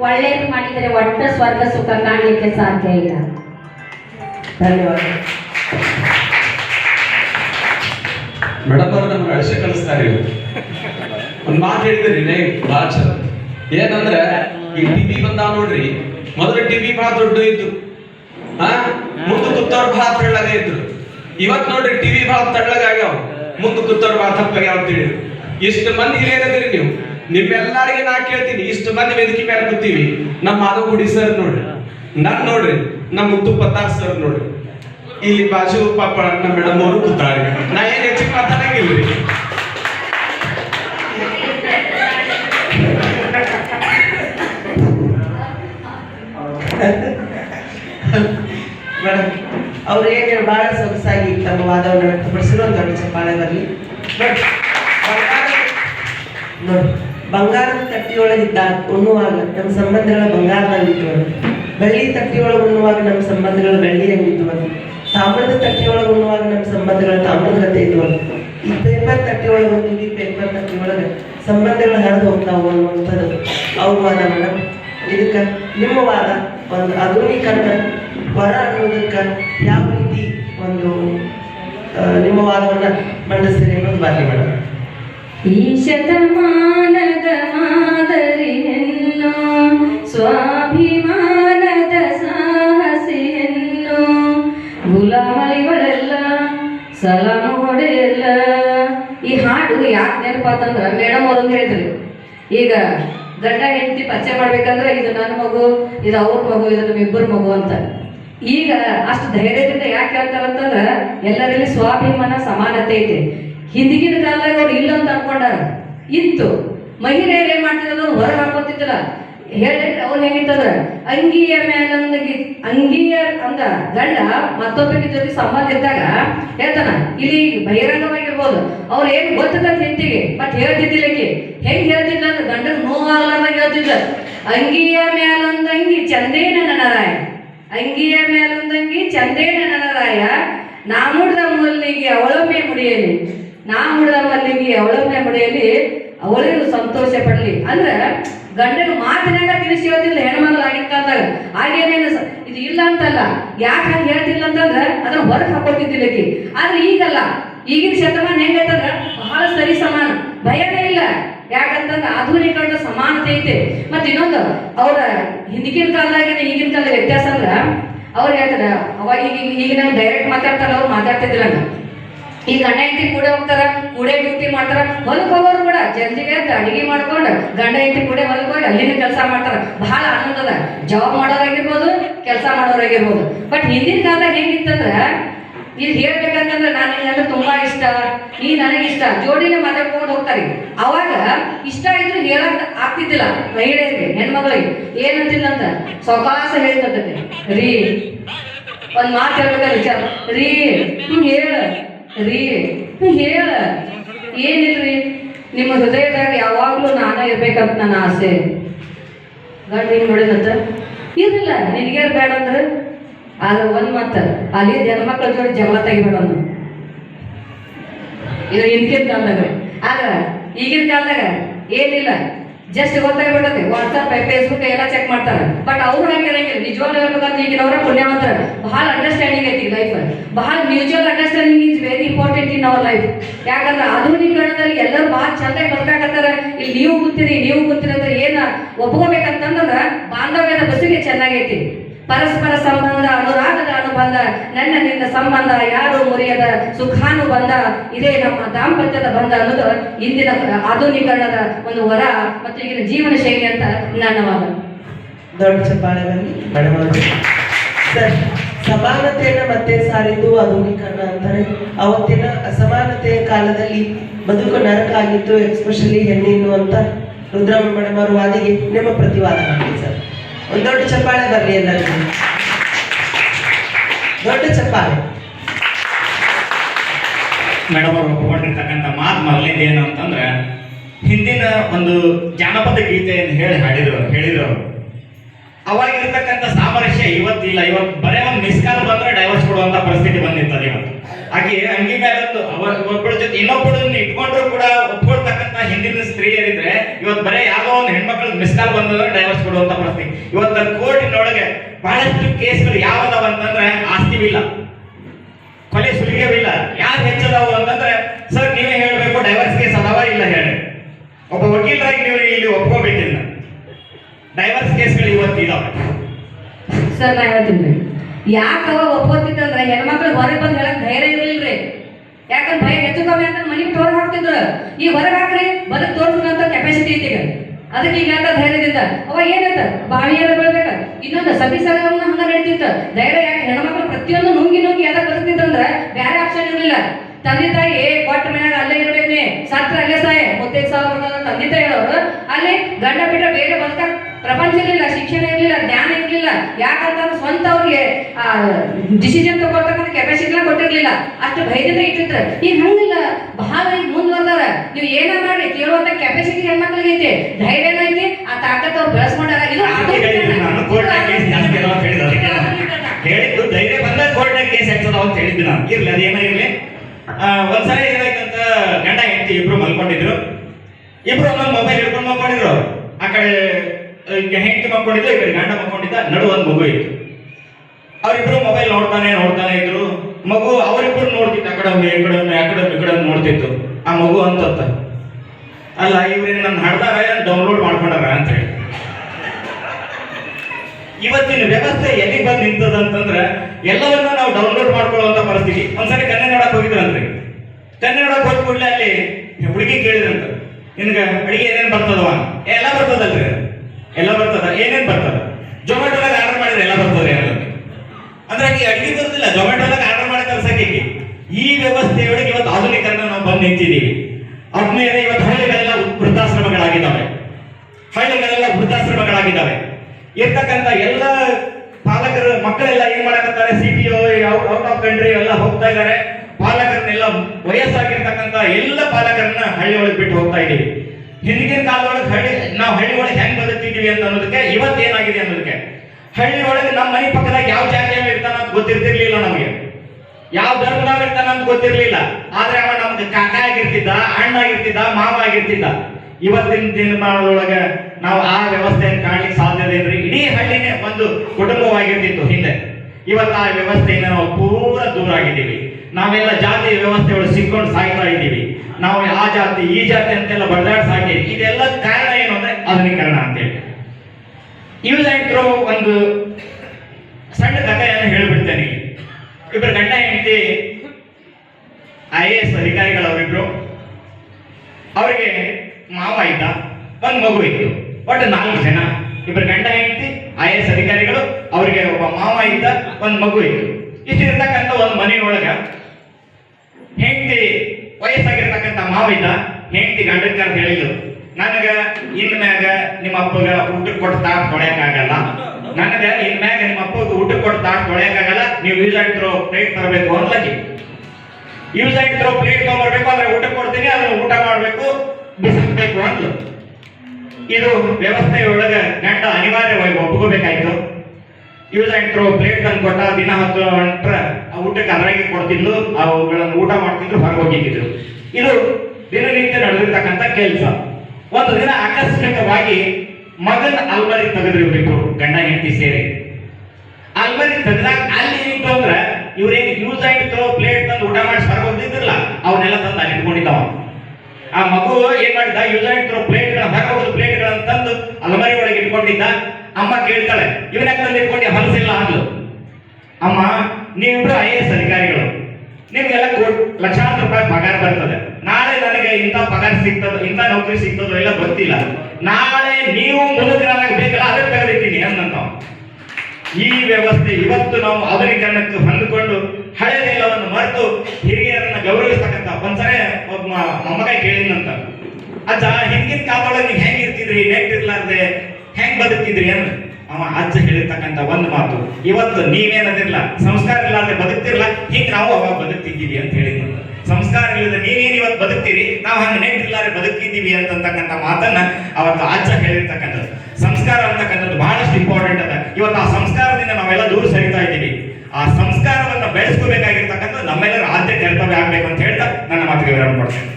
ಒಳ್ಳೇದು ಮಾಡಿದರೆ ಒಟ್ಟ ಸ್ವರ್ಗ ಸುಖ ಕಾಣಲಿಕ್ಕೆ ಸಾಧ್ಯ ಇಲ್ಲ. ಧನ್ಯವಾದ. ಮೇಡಮ್ ಅವರು ನಮ್ಗೆ ಅಳಿಸಿ ಕಳಿಸ್ತಾರೆ ಇವ್ರು. ಮಾತು ಹೇಳಿದ್ರಿ ನೇ ಭಾಳ ಚಂದ ಏನಂದ್ರೆ ಈ ಟಿವಿ ಬಂದಾವ ನೋಡ್ರಿ ಮೊದಲು ಟಿವಿ ಬಹಳ ದೊಡ್ಡ ಇದ್ದು ಹಾ? ಮುಂದೆ ಕುತ್ತವ್ರು ಬಹಳ ತೆಳ್ಳಗ ಇದ್ರು. ಇವತ್ ನೋಡ್ರಿ ಟಿವಿ ಬಹಳ ತೆಳ್ಳಗ ಆಗ್ಯಾವ. ಮುಂದೆ ಕುತ್ತವ್ರು ಬಹಳ ತಪ್ಪಾಗ್ಯಾವ ಅಂತೇಳಿ ಇಷ್ಟು ಮಂದಿ ಇಲ್ಲೇನದಿರಿ ನೀವು. ನಿಮ್ಮೆಲ್ಲರಿಗೆ ನಾ ಕೇಳ್ತೀನಿ ಇಷ್ಟು ಮಂದಿ ವೇದಿಕೆ ಮೇಲೆ ಕೂತೀವಿ. ನಮ್ಮ ಮಾಧವಗುಡಿ ಸರ್ ನೋಡ್ರಿ ನನ್ ನೋಡ್ರಿ ನಮ್ಮ ಪತ್ತಾರ್ ಸರ್ ನೋಡ್ರಿ. ಇಲ್ಲಿ ಬಾಜು ಪಾಪ ನಮ್ಮ ಮೇಡಮ್ ಅವರು ಕೂತಾರೆ. ನಾ ಏನ್ ಹೆಚ್ಚಿಗೆ ಮಾತಾಡಂಗಿಲ್ರಿ? ಮೇಡಮ್ ಅವ್ರು ಏನು ಬಹಳ ಸೊಗಸಾಗಿ ತಮ್ಮ ವಾದವನ್ನು ವ್ಯಕ್ತಪಡಿಸಿರುವಂತ ಒಂದು ದೊಡ್ಡ ಚಪ್ಪಾಳೆ ಬರಲಿ. ಬಟ್ ನೋಡಿ ಬಂಗಾರದ ತಟ್ಟಿಯೊಳಗಿದ್ದ ಉಣ್ಣುವಾಗ ನಮ್ಮ ಸಂಬಂಧಗಳ ಬಂಗಾರದಾಗಿತ್ತು ಬೆಳ್ಳಿ ತಟ್ಟಿಯೊಳಗೆ ಉಣ್ಣುವಾಗ ನಮ್ಮ ಸಂಬಂಧಗಳು ಬೆಳ್ಳಿಯಾಗಿತ್ತು ತಾಮ್ರದ ತಟ್ಟಿಯೊಳಗೆ ಉಣ್ಣುವಾಗ ನಮ್ಮ ಸಂಬಂಧಗಳ ತಾಮ್ರದ ಗತೆ ಇದ್ವು ಈ ಪೇಪರ್ ತಟ್ಟಿಯೊಳಗೆ ಒಂದು ಪೇಪರ್ ತಟ್ಟಿಯೊಳಗೆ ಸಂಬಂಧಗಳು ಹರಿದು ಹೋಗ್ತಾವು ಅನ್ನುವಂಥದ್ದು ಅವಮಾನ ಮೇಡಮ್ ಇದಕ್ಕೆ ನಿಮ್ಮ ವಾದ ಒಂದು ಆಧುನೀಕರಣ, ವರ ಅನ್ನೋದಕ್ಕೆ ಯಾವ ರೀತಿ ಒಂದು ನಿಮ್ಮ ವಾದವನ್ನು ಮಂಡಿಸ್ತೀರಿ ಅನ್ನೋದು ಬರಲಿ ಮೇಡಮ್ ಈ ಶತಮಾನದ ಮಾದರಿ ಹೆಣ್ಣು ಸ್ವಾಭಿಮಾನದ ಸಾಹಸಿ ಹೆಣ್ಣು ಗುಲಾಮಳಿಗಳೆಲ್ಲ, ಸಲಾಮು ಹೊಡೆಯಲ್ಲ. ಈ ಹಾಡು ಯಾಕೆ ನೆನಪಾತಂದ್ರೆ ಮೇಡಮ್ ಅವ್ರು ಹೇಳಿದ್ರು. ಈಗ ಗಂಡ ಹೆಂಡತಿ ಪರಿಚಯ ಮಾಡ್ಬೇಕಂದ್ರೆ ಇದು ನನ್ನ ಮಗು, ಇದು ಅವ್ರ ಮಗು, ಇದು ನಮ್ಮ ಇಬ್ಬರ ಮಗು ಅಂತ. ಈಗ ಅಷ್ಟು ಧೈರ್ಯದಿಂದ ಯಾಕೆ ಹೇಳ್ತಾರಂತಂದ್ರೆ, ಎಲ್ಲರಲ್ಲಿ ಸ್ವಾಭಿಮಾನ ಸಮಾನತೆ ಐತೆ. ಹಿಂದಿಗಿನ ಕಾಲದಾಗ ಅವ್ರು ಇಲ್ಲ ಅಂತ ಅನ್ಕೊಂಡಾರ. ಇತ್ತು. ಮಹಿಳೆಯರು ಏನ್ ಮಾಡ್ತಿದ್ರು? ಹೊರ ಹಾಕೋತಿದ್ರ ಹೇಳಿ ಅವ್ರು ಹೆಂಗಿತ್ತಂದ್ರ? ಅಂಗಿಯ ಮೇಲೊಂದು ಅಂಗಿಯ ಅಂದ ಗಂಡ ಮತ್ತೊಬ್ಬನ ಜೊತೆ ಸಂಬಂಧ ಇದ್ದಾಗ ಹೇಳ್ತಾನ, ಇಲ್ಲಿ ಬಹಿರಂಗವಾಗಿರ್ಬೋದು. ಅವ್ರು ಏನ್ ಗೊತ್ತದ ಹೆಂಡತಿಗೆ ಬಟ್ ಹೇಳ್ತಿದ್ದಿಲ್ಲ ಹೆಂಗೆ ಹೇಳ್ತಿದ್ದ ಅಂದ್ರೆ ಗಂಡನ ನೋವಾಗ್ಲಾರ್ದಾಗ ಹೇಳ್ತಿದ್ದ ಅಂಗಿಯ ಮೇಲೊಂದು ಅಂಗಿ ಚಂದೇನ ನನರಾಯ ಅಂಗಿಯ ಮೇಲೊಂದಂಗಿ ಚಂದೇನ ನನರಾಯ ನಾ ಮುಡ್ದ ಮಲ್ಲಿಗೆ ಅವಳೊಮ್ಮೆ ಮುಡಿಯಲಿ ನಾ ಅಲ್ಲಿಗೆ ಅವಳನ್ನೇ ಮುಡಿಯಲಿ ಅವಳಿಗೂ ಸಂತೋಷ ಪಡಲಿ. ಅಂದ್ರೆ ಗಂಡನ ಮಾತಿನಾಗ ತಿಳಿಸಿ ಹೇಳ್ತಿಲ್ಲ, ಹೆಣ್ಮಗಳು ಕಾಲದಾಗ. ಆಗೇನೇನು ಇದು ಇಲ್ಲ ಅಂತಲ್ಲ. ಯಾಕೆ ಹಂಗೆ ಹೇಳ್ತಿಲ್ಲ ಅಂತಂದ್ರೆ ಅದನ್ನ ಹೊರಗೆ ಹಾಕೋತಿದ್ದಿಲ್ಲಕ್ಕೆ ಆದ್ರೆ ಈಗಲ್ಲ. ಈಗಿನ ಶತಮಾನ ಹೆಂಗೈತಂದ್ರ ಬಹಳ ಸರಿ ಸಮಾನ. ಭಯನೇ ಇಲ್ಲ. ಯಾಕಂತಂದ್ರೆ ಆಧುನೀಕರಣದ ಸಮಾನತೆ ಐತೆ. ಮತ್ತೆ ಇನ್ನೊಂದು, ಅವರ ಹಿಂದಿನ ಕಾಲದಾಗಿನ ಈಗಿನ ಕಾಲದ ವ್ಯತ್ಯಾಸ ಅಂದ್ರ, ಅವ್ರು ಹೇಳ್ತಾರೆ ಅವಾಗ ಈಗ ಈಗ ನಂಗೆ ಡೈರೆಕ್ಟ್ ಮಾತಾಡ್ತಾರ, ಅವ್ರು ಮಾತಾಡ್ತಿದ್ದಿಲ್ಲ ಈಗ ಗಂಡ ಹೆಂಡತಿ ಕೂಡ ಹೋಗ್ತಾರ, ಕೂಡೆ ಡ್ಯೂಟಿ ಮಾಡ್ತಾರ, ಹೊಲಕ್ ಹೋಗೋರು ಕೂಡ ಜಲ್ದಿಗೆ ಅಡಿಗೆ ಮಾಡ್ಕೊಂಡು ಗಂಡ ಹೆಂಡತಿ ಕೂಡ ಹೊಲಕ್ ಹೋಗಿ ಅಲ್ಲಿನ ಕೆಲಸ ಮಾಡ್ತಾರ. ಬಹಳ ಆನಂದದ ಜಾಬ್ ಮಾಡೋರಾಗಿರ್ಬೋದು, ಕೆಲಸ ಮಾಡೋರಾಗಿರ್ಬೋದು. ಬಟ್ ಹಿಂದಿನ ಕಾಲದಾಗ ಹೆಂಗಿತ್ತಂದ್ರ ಇದು ಹೇಳ್ಬೇಕಂತಂದ್ರೆ ನಾನು ನಿನ್ನೆಲ್ಲ ತುಂಬಾ ಇಷ್ಟ, ನೀ ನನಗೆ ಇಷ್ಟ ಜೋಡಿನೇ ಮಾತಾಡ್ಕೊಂಡು ಹೋಗ್ತಾರೆ. ಅವಾಗ ಇಷ್ಟ ಇದ್ರು ಹೇಳಕ್ ಆಗ್ತಿದ್ದಿಲ್ಲ. ಮಹಿಳೆಯರಿಗೆ, ಹೆಣ್ಮಗಳಿಗೆ. ಏನಂತಿಲ್ಲ ಅಂತ ಸ್ವಕಾಸ ಹೇಳ್ತದೆ ರೀ, ಒಂದ್ ಮಾತು ಹೇಳ್ಬೇಕಾದ್ರೆ ವಿಚಾರ. ರೀ ಹೇಳ. ರೀ. ಹೇಳ. ಏನಿಲ್ರಿ ನಿಮ್ಮ ಹೃದಯದಾಗ ಯಾವಾಗಲೂ ನಾನ ಇರ್ಬೇಕಂತ ನನ್ನ ಆಸೆ. ಗಂಡ ನೋಡಿದ ನೋಡಿದಂತ ಇರಲಿಲ್ಲ ನಿನಗೆ ಬೇಡ ಅಂದ್ರೆ? ಆದ್ರೆ ಒಂದ್ ಮತ್ತ. ಅಲ್ಲಿ ಹೆಣ್ಮಕ್ಳ ಜೋಡಿ ಜಗಳ ತೆಗಿಬೇಡ. ಇದು ಹಿಂದಿನ ಕಾಲದಾಗ. ಆದ್ರೆ ಈಗಿನ ಕಾಲದಾಗ ಏನಿಲ್ಲ. ಜಸ್ಟ್ ಗೊತ್ತಾಗ್ಬಿಡುತ್ತೆ ವಾಟ್ಸಪ್ ಫೇಸ್ಬುಕ್ ಎಲ್ಲ ಚೆಕ್ ಮಾಡ್ತಾರೆ. ಬಟ್ ಅವ್ರು ಹಂಗೆ ಇರಂಗಿಲ್ಲ. ನಿಜವಾಗ್ಲೂ ಹೇಳ್ಬೇಕಂದ್ರೆ ಈಗಿನವ್ರ ಪುಣ್ಯವಂತರ ಬಹಳ ಅಂಡರ್ಸ್ಟ್ಯಾಂಡಿಂಗ್ ಐತಿ ಲೈಫ್ ಬಹಳ mutual understanding is very important in our life ಯಾಕಂದ್ರೆ ಆಧುನೀಕರಣದಲ್ಲಿ ಎಲ್ಲರೂ ಬಹಳ ಚಂದಾಗಿ ಬದುಕಾಕತ್ತಾರ. ಇಲ್ಲಿ ನೀವು ಗೊತ್ತಿರಿ ನೀವು ಕೂತಿರಿ ಅಂದ್ರೆ ಏನ ಒಪ್ಕೋಬೇಕಂತಂದ್ರ ಬಾಂಧವ್ಯದ ಬಸ್ಸಿಗೆ ಚೆನ್ನಾಗೈತಿ. ಪರಸ್ಪರ ಸಂಬಂಧ ಅನುರಾಗದ ಅನುಬಂಧ ನನ್ನ ನಿನ್ನ ಸಂಬಂಧ ಯಾರು ಮುರಿಯದ ಸುಖಾನುಬಂಧ ಇದೇ ನಮ್ಮ ದಾಂಪತ್ಯದ ಬಂಧ ಅನ್ನೋದು ಇಂದಿನ ಆಧುನೀಕರಣದ ಒಂದು ವರ ಮತ್ತು ಈಗಿನ ಜೀವನ ಶೈಲಿ ಅಂತ ನನ್ನ ವಾದ ದೊಡ್ಡ ಚಪ್ಪಾಳೆ ಸರ್ ಸಮಾನತೆಯನ್ನ ಮತ್ತೆ ಸಾರಿದ್ದು ಆಧುನೀಕರಣ ಅಂತಾರೆ ಅವತ್ತಿನ ಅಸಮಾನತೆಯ ಕಾಲದಲ್ಲಿ ಬದುಕು ನರಕ ಆಗಿತ್ತು ಎಕ್ಸ್ಪೆಷಲಿ ಹೆಣ್ಣಿನ್ನು ಅಂತ ರುದ್ರಮ್ಮ ಮೇಡಮ್ ಅವರು ವಾದಿಗೆ ನಿಮ್ಮ ಪ್ರತಿವಾದ ಮಾಡಿ ಸರ್. ಒಂದು ದೊಡ್ಡ ಚಪ್ಪಾಳೆ ಬರಲಿ ಎಲ್ಲರಿಗೂ. ದೊಡ್ಡ ಚಪ್ಪಾಳೆ. ಮೇಡಮ್ ಅವರು ಒಪ್ಕೊಂಡಿರ್ತಕ್ಕಂಥ ಮಾತು ಮರಲಿದ್ದು ಏನು ಅಂತಂದ್ರೆ ಹಿಂದಿನ ಒಂದು ಜಾನಪದ ಗೀತೆಯನ್ನು ಹೇಳಿ ಹಾಡಿದ್ರು ಹೇಳಿದ್ರು ಅವರು. ಅವಾಗ ಇರ್ತಕ್ಕಂಥ ಸಾಮರಸ್ಯ ಇವತ್ತಿಲ್ಲ. ಇವತ್ತು ಬರೇ ಒಂದು ಮಿಸ್ ಕಾಲ್ ಬಂದ್ರೆ ಡೈವರ್ಸ್ ಕೊಡುವಂತ ಪರಿಸ್ಥಿತಿ ಬಂದಿರ್ತದೆ ಇವತ್ತು. ಹಾಗೆ ಅವ ಒಬ್ಬಳ ಜೊತೆ ಇನ್ನೊಬ್ಬರನ್ನ ಇಟ್ಕೊಂಡ್ರು ಕೂಡ ಹಿಂದಿನ ಸ್ತ್ರೀಯರಿದ್ರೆ ಇವತ್ತು ಬರೇ ಯಾವ ಒಂದು ಹೆಣ್ಮಕ್ಳು ಮಿಸ್ ಕಾಲ್ ಬಂದ್ರೆ ಡೈವರ್ಸ್ ಕೊಡುವಂತ ಪರಿಸ್ಥಿತಿ. ಇವತ್ತು ಕೋರ್ಟಿನೊಳಗೆ ಬಹಳಷ್ಟು ಕೇಸ್ಗಳು ಯಾವದವ ಅಂತಂದ್ರೆ ಆಸ್ತಿವಿಲ್ಲ ಕೊಲೆ ಸುಲಿಗೆವಿಲ್ಲ ಯಾರು ಹೆಚ್ಚದವು ಅಂತಂದ್ರೆ, ಸರ್, ನೀವೇ ಹೇಳ್ಬೇಕು ಡೈವರ್ಸ್ ಕೇಸ್ ಅದಾವ ಇಲ್ಲ ಹೇಳಿ. ಒಬ್ಬ ವಕೀಲರಾಗಿ ನೀವು ಇಲ್ಲಿ ಒಪ್ಕೋಬೇಕಿಲ್ಲ. ಡೈವರ್ಸ್ ಕೇಸ್ಗಳು ಇವತ್ತು ಇದಾವೆ. ಸರ್, ನಾ ಹೇಳ್ತೀನಿ. ಯಾಕವ ಒಪ್ಪೋತಿತ್ತಂದ್ರ ಹೆಣ್ಮಕ್ಳು ಹೊರಗೆ ಬಂದು ಹೇಳಕ್ ಧೈರ್ಯ ಇರ್ಲಿಲ್ರಿ ಯಾಕಂದ್ರೆ ಭಯ ಹೆಚ್ಚು ಕಮ್ಮಿ ಅಂತ ಮನೆ ಬಿಟ್ಟು ಹೊರಗೆ ಹಾಕ್ತಿದ್ರು ಈಗ ಹೊರಗೆ ಹಾಕ್ರಿ ಬದುಕ್ ತೋರಿಸುವಂತ ಕೆಪಾಸಿಟಿ ಐತಿ ಈಗ ಅದಕ್ಕೆ ಈಗ ಅಂತ ಧೈರ್ಯದಿಂದ ಅವ ಏನಂತ ಬಾವಿಯಲ್ಲ ಬೀಳ್ಬೇಕ. ಇನ್ನೊಂದು ಸತಿ ಸಾಗರವನ್ನ ಹಂಗ ನಡೀತಿತ್ತ. ಧೈರ್ಯ ಯಾಕೆ? ಹೆಣ್ಮಕ್ಳು ಪ್ರತಿಯೊಂದು ನುಂಗಿ ನುಂಗಿ ಯಾವ್ದ ಬದುಕ್ತಿತ್ತಂದ್ರ ಬೇರೆ ಆಪ್ಷನ್ ಇರಲಿಲ್ಲ. ತಂದೆ ತಾಯಿ ಕೊಟ್ಟ ಮನ್ಯಾಗ ಅಲ್ಲೇ ಇರ್ಬೇಕು ನೀ. ಸತ್ರ ಅಲ್ಲೇ ಸಾಯ. ಮುತ್ತೈದು ಸಾವಿರ ತಂದೆ ತಾಯಿ ಹೇಳೋರು. ಅಲ್ಲಿ ಗಂಡ ಬಿಟ್ಟ ಬೇರೆ ಬದುಕ ಪ್ರಪಂಚ ಇರಲಿಲ್ಲ ಶಿಕ್ಷಣ ಇರಲಿಲ್ಲ ಜ್ಞಾನ ಇರಲಿಲ್ಲ ಯಾಕಂತಂದ್ರೆ ಸ್ವಂತ ಅವ್ರಿಗೆ ಡಿಸಿಷನ್ ತಗೊಳ್ತಕ್ಕಂಥ ಕೆಪಾಸಿಟಿನ ಕೊಟ್ಟಿರ್ಲಿಲ್ಲ. ಅಷ್ಟು ಭಯದಿಂದ ಇಟ್ಟಿರ್ತಾರೆ ಈಗ ಹಂಗಿಲ್ಲ ಬಹಳ ಈಗ ಮುಂದುವರ್ದಾರ ನೀವು ಏನ ಮಾಡ್ರಿ ಕೇಳುವಂತ ಕೆಪಾಸಿಟಿ ಹೆಣ್ಮಕ್ಳಿಗೆ ಐತಿ. ಧೈರ್ಯ ಐತಿ ಆ ತಾಕತ್ ಅವ್ರು ಬೆಳೆಸ್ಕೊಂಡಾರ. ಇದು ಹೇಳಿದ್ದು. ಧೈರ್ಯ ಬಂದ ಕೋರ್ಟ್ನಾಗ ಕೇಸ್ ಆಗ್ತದ ಅಂತ ಹೇಳಿದ್ದು ನಾನು. ಇರ್ಲಿ ಅದೇನೇ ಇರ್ಲಿ. ಒಂದ್ಸಲ ಏನಾಯ್ತಂತ ಗಂಡ ಹೆಂಡತಿ ಇಬ್ರು ಮಲ್ಕೊಂಡಿದ್ರು. ಇಬ್ರು ಒಂದೊಂದು ಮೊಬೈಲ್ ಹಿಡ್ಕೊಂಡು ಮಲ್ಕೊಂಡಿದ್ರು. ಆ ಕಡೆ ಹೆಂಗೆ ಈ ಕಡೆ ಗಂಡ ಮಕ್ಕೊಂಡಿದ್ದ ನಡು ಒಂದು ಮಗು ಇತ್ತು. ಅವರಿಬ್ರು ಮೊಬೈಲ್ ನೋಡ್ತಾನೆ ನೋಡ್ತಾನೆ ಇದ್ರು. ಮಗು ಅವರಿಬ್ರು ನೋಡ್ತಿತ್ತು, ಆ ಕಡೆ ಈ ಕಡೆ ಆ ಕಡೆ ಈ ಕಡೆ ನೋಡ್ತಿತ್ತು. ಆ ಮಗು ಅಂತ ಅಲ್ಲ, ಇವ್ರೇನು ನನ್ನ ಏನು ಡೌನ್ಲೋಡ್ ಮಾಡ್ಕೊಂಡಾರ ಅಂತ ಹೇಳಿ. ಇವತ್ತಿನ ವ್ಯವಸ್ಥೆ ಎಲ್ಲಿಗೆ ಬಂದು ನಿಂತದ ಅಂತಂದ್ರೆ, ಎಲ್ಲವನ್ನ ನಾವು ಡೌನ್ಲೋಡ್ ಮಾಡ್ಕೊಳ್ಳುವಂತ ಪರಿಸ್ಥಿತಿ. ಒಂದ್ಸರಿ ಕನ್ನಡ ನೋಡಕ್ ಹೋಗಿದ್ರಂತ್ರಿ. ಕನ್ನಡ ನೋಡಕ್ ಹೋದ ಕೂಡಲೇ ಅಲ್ಲಿ ಹುಡುಗಿ ಕೇಳಿದ್ರಂತ. ನಿನ್ಗೆ ಅಡಿಗೆ ಏನೇನು ಬರ್ತದವ ಎಲ್ಲ ಬರ್ತದಲ್ರಿ? ಎಲ್ಲ ಬರ್ತದ? ಏನೇನ್ ಬರ್ತದ? ಜೊಮ್ಯಾಟೊದಾಗ ಆರ್ಡರ್ ಮಾಡಿದ್ರೆ ಎಲ್ಲ ಬರ್ತದೆ ಅಂದ್ರೆ ಈ ಅಡಿಗೆ ಬರುದಿಲ್ಲ ಜೊಮ್ಯಾಟೊದಾಗ ಆರ್ಡರ್ ಮಾಡಿ ತರ್ಸಕ್ಕೆ ಈ ವ್ಯವಸ್ಥೆಯೊಳಗೆ ಇವತ್ತು ಆಧುನೀಕರಣ ನಾವು ಬಂದು ನಿಂತಿದ್ದೀವಿ. ಅದ್ಮೇಲೆ ಇವತ್ತು ಹಳ್ಳಿಗಳೆಲ್ಲ ವೃದ್ಧಾಶ್ರಮಗಳಾಗಿದ್ದಾವೆ. ಹಳ್ಳಿಗಳೆಲ್ಲ ವೃದ್ಧಾಶ್ರಮಗಳಾಗಿದ್ದಾವೆ. ಇರ್ತಕ್ಕಂಥ ಎಲ್ಲ ಪಾಲಕರು, ಮಕ್ಕಳೆಲ್ಲ ಏನ್ ಮಾಡಕತ್ತಾರೆ? ಸಿಟಿ ಔಟ್ ಆಫ್ ಕಂಟ್ರಿ ಎಲ್ಲ ಹೋಗ್ತಾ ಇದ್ದಾರೆ. ಪಾಲಕರನ್ನೆಲ್ಲ ವಯಸ್ಸಾಗಿರ್ತಕ್ಕಂಥ ಎಲ್ಲ ಪಾಲಕರನ್ನ ಹಳ್ಳಿ ಒಳಗೆ ಬಿಟ್ಟು ಹೋಗ್ತಾ ಇದೀವಿ ಹಿಂದಿನ ಕಾಲದೊಳಗೆ ಹಳ್ಳಿ, ನಾವು ಹಳ್ಳಿ ಒಳಗೆ ಹೆಂಗ್ ಬದುಕ್ತಿದೀವಿ ಅಂತ ಅನ್ನೋದಕ್ಕೆ ಇವತ್ತು ಏನಾಗಿದೆ ಅನ್ನೋದಕ್ಕೆ. ಹಳ್ಳಿ ಒಳಗೆ ನಮ್ಮ ಮನೆ ಪಕ್ಕದಾಗ ಯಾವ ಜಾತಿಯವ ಇರ್ತಾನ ಅಂತ ಗೊತ್ತಿರ್ತಿರ್ಲಿಲ್ಲ ನಮಗೆ. ಯಾವ ಧರ್ಮದಾಗ ಇರ್ತಾನ ಅಂತ ಗೊತ್ತಿರ್ಲಿಲ್ಲ. ಆದ್ರೆ ಅವ ನಮ್ಗೆ ಕಾಕ ಆಗಿರ್ತಿದ್ದ, ಅಣ್ಣ ಆಗಿರ್ತಿದ್ದ, ಮಾವ ಆಗಿರ್ತಿದ್ದ. ಇವತ್ತಿನ ದಿನಮಾನದೊಳಗೆ ನಾವು ಆ ವ್ಯವಸ್ಥೆಯನ್ನು ಕಾಣ್ಲಿಕ್ಕೆ ಸಾಧ್ಯತೆ ಇದ್ರಿ ಇಡೀ ಹಳ್ಳಿನೇ ಒಂದು ಕುಟುಂಬವಾಗಿರ್ತಿತ್ತು ಹಿಂದೆ. ಇವತ್ತು ಆ ವ್ಯವಸ್ಥೆಯಿಂದ ನಾವು ಪೂರ ದೂರ ಆಗಿದ್ದೀವಿ. ನಾವೆಲ್ಲ ಜಾತಿ ವ್ಯವಸ್ಥೆಗಳು ಸಿಕ್ಕೊಂಡು ಸಾಯ್ತಾ ಇದ್ದೀವಿ. ನಾವು ಆ ಜಾತಿ, ಈ ಜಾತಿ ಅಂತೆಲ್ಲ ಬದಲಾಡ್ಸಾಕಿ ಇದೆಲ್ಲ ಕಾರಣ ಏನು ಅಂದ್ರೆ ಆಧುನೀಕರಣ ಅಂತೇಳಿ ಇವ್ರು ಒಂದು ಸಣ್ಣ ಕಥೆಯನ್ನು ಹೇಳ್ಬಿಡ್ತೇನೆ. ಇಬ್ಬರು ಗಂಡ ಹೆಂಡತಿ, ಐ ಎ ಎಸ್ ಅಧಿಕಾರಿಗಳವರಿಬ್ರು. ಅವರಿಗೆ ಮಾವ ಇದ್ದ, ಒಂದು ಮಗು ಇತ್ತು. ಒಟ್ಟು ನಾಲ್ಕು ಜನ. ಇಬ್ಬರು ಗಂಡ ಹೆಂಡತಿ, ಐ ಎ ಎಸ್ ಅಧಿಕಾರಿಗಳು, ಅವರಿಗೆ ಒಬ್ಬ ಮಾವ ಇದ್ದ, ಒಂದು ಮಗು ಇತ್ತು. ಇಷ್ಟಿರ್ತಕ್ಕಂಥ ಒಂದು ಮನೆಯೊಳಗ ಹೆಂಡತಿ ಮಾವ ಇದ್ದ ಹೆಂಡತಿ ಗಂಡಕ್ಕೆ ಅಂತ ಹೇಳಿದ್ರು, ನನಗ ಇನ್ ಮ್ಯಾಗ ನಿಮ್ಮ ಅಪ್ಪಗ ಊಟಕ್ಕೆ ಕೊಟ್ಟು ತಾಟ್ ತೊಳೆಯಕ್ಕಾಗಲ್ಲ ನನಗ ಇನ್ ಮ್ಯಾಗ ನಿಮ್ಮ ಅಪ್ಪಗ ಊಟಕ್ಕೆ ಕೊಟ್ಟು ತಾಟ್ ತೊಳೆಯಕ್ಕಾಗಲ್ಲ ನೀವು ಯೂಸ್ ಥ್ರೋ ಪ್ಲೇಟ್ ತರಬೇಕು ಅಂದ್ಲಕ್ಕಿ. ಯೂಸ್ ಥ್ರೋ ಪ್ಲೇಟ್ ತಗೊಂಡ್ಬರ್ಬೇಕು ಅಂದ್ರೆ ಊಟ ಕೊಡ್ತೀನಿ ಅದನ್ನ ಊಟ ಮಾಡಬೇಕು, ಬಿಸಾಕ್ಬೇಕು ಅಂತ ಇದು ವ್ಯವಸ್ಥೆಯೊಳಗ ಗಂಡ ಅನಿವಾರ್ಯವಾಗಿ ಒಪ್ಕೋಬೇಕಾಯ್ತು. ಯೂಸ್ ಥ್ರೋ ಪ್ಲೇಟ್ ತಂದು ಕೊಟ್ಟ, ದಿನ ಹತ್ತು ನಂತರ ಆ ಊಟಕ್ಕೆ ಅದರಾಗಿ ಕೊಡ್ತಿದ್ಲು, ಅವುಗಳನ್ನು ಊಟ ಮಾಡ್ತಿದ್ರು, ಹೊರಗೆ ಹೋಗಿದ್ರು ಇದು ದಿನನಿತ್ಯ ನಡೆದಿರ್ತಕ್ಕಂಥ ಕೆಲಸ. ಒಂದು ದಿನ ಆಕಸ್ಮಿಕವಾಗಿ ಮಗನ ಅಲ್ಮರಿ ತೆಗೆದಿರ್ಬೇಕು, ಗಂಡ ಹೆಂಡತಿ ಸೇರಿ. ಅಲ್ಮರಿ ತೆಗೆದಾಗ ಅಲ್ಲಿ ಏನಿತ್ತು ಅಂದ್ರೆ ಇವ್ರೇನು ಯೂಸ್ ಆಗಿತ್ತು ಪ್ಲೇಟ್ ತಂದು ಊಟ ಮಾಡಿ ಹೊರಗೆ ಹೋಗ್ತಿದ್ರಲ್ಲ ಅವನ್ನೆಲ್ಲ ತಂದು ಅಲ್ಲಿ ಇಟ್ಕೊಂಡಿದ್ದಾವ. ಆ ಮಗು ಏನ್ ಮಾಡಿದ? ಯೂಸ್ ಆಗಿತ್ತು ಥ್ರೋ ಪ್ಲೇಟ್ಗಳ ಹೊರಗೆ ಹೋದ ಪ್ಲೇಟ್ಗಳನ್ನು ತಂದು ಅಲ್ಮರಿ ಒಳಗೆ ಇಟ್ಕೊಂಡಿದ್ದ. ಅಮ್ಮ ಕೇಳ್ತಾಳೆ, ಇವನ ತಂದು ಇಟ್ಕೊಂಡು ಹೊಲಸಿಲ್ಲ ಅಂದ್ಲು. ಅಮ್ಮ, ನೀವಿಬ್ರು ಐ ಎಸ್ ಅಧಿಕಾರಿಗಳು. ನಿಮ್ಗೆಲ್ಲ ಲಕ್ಷಾಂತರ ರೂಪಾಯಿ ಪಗಾರ ಬರ್ತದೆ. ನಾಳೆ ನನಗೆ ಇಂಥ ಪಗಾರ ಸಿಗ್ತದೋ, ಇಂಥ ನೌಕರಿ ಸಿಗ್ತದೋ ಇಲ್ಲ ಗೊತ್ತಿಲ್ಲ. ನಾಳೆ ನೀವು ಮುದುಕರಾಗಬೇಕಲ್ಲ ಅದಕ್ಕೆ ತೆಗೆದಿದ್ದೀನಿ ಅಂದಂತ ಈ ವ್ಯವಸ್ಥೆ ಇವತ್ತು ನಾವು ಆಧುನೀಕರಣಕ್ಕೆ ಹೊಂದಿಕೊಂಡು ಹಳೆಯದೆಲ್ಲವನ್ನು ಮರೆತು ಹಿರಿಯರನ್ನ ಗೌರವಿಸ್ತಕ್ಕಂಥ ಒಂದ್ಸರಿ ಒಬ್ಬ ಮೊಮ್ಮಗ ಕೇಳಿದಂತ ಅಜ್ಜ ಹಿಂದಿನ ಕಾಲದೊಳಗೆ ನೀವು ಹೆಂಗ್ ಇರ್ತಿದ್ರಿ, ನೆಟ್ ಇರ್ಲಾರ್ದೆ ಹೆಂಗ್ ಬದುಕ್ತಿದ್ರಿ ಅಂದ್ರೆ ಅವ ಅಜ್ಜ ಹೇಳಿರ್ತಕ್ಕಂಥ ಒಂದು ಮಾತು, ಇವತ್ತು ನೀವೇನದಿರ್ಲ, ಸಂಸ್ಕಾರ ಇಲ್ಲಾರ್ದೆ ಬದುಕ್ತಿರ್ಲ, ಹಿಂಗ್ ನಾವು ಅವಾಗ ಬದುಕ್ತಿದ್ದೀವಿ ಅಂತ ಹೇಳಿದ್ನು ಸಂಸ್ಕಾರ ಇಲ್ಲದೆ ನೀವೇನು ಇವತ್ತು ಬದುಕ್ತೀರಿ? ನಾವು ಹಂಗೆ ನೆಟ್ ಬದುಕಿದ್ದೀವಿ ಅಂತಕ್ಕಂಥ ಮಾತನ್ನ ಅವತ್ತು ಆಚೆ ಹೇಳಿರ್ತಕ್ಕಂಥದ್ದು. ಸಂಸ್ಕಾರ ಅಂತಕ್ಕಂಥದ್ದು ಬಹಳಷ್ಟು ಇಂಪಾರ್ಟೆಂಟ್ ಅದ. ಇವತ್ತು ಆ ಸಂಸ್ಕಾರದಿಂದ ನಾವೆಲ್ಲ ದೂರ ಸರಿತಾ ಇದ್ದೀವಿ. ಆ ಸಂಸ್ಕಾರವನ್ನ ಬೆಳೆಸ್ಕೋಬೇಕಾಗಿರ್ತಕ್ಕಂಥದ್ದು ನಮ್ಮೆಲ್ಲರ ಆದ್ಯ ಕರ್ತವ್ಯ ಆಗ್ಬೇಕು ಅಂತ ಹೇಳ್ತಾ ನನ್ನ ಮಾತಿಗೆ ವಿರಾಮ ಕೊಡ್ತೇನೆ.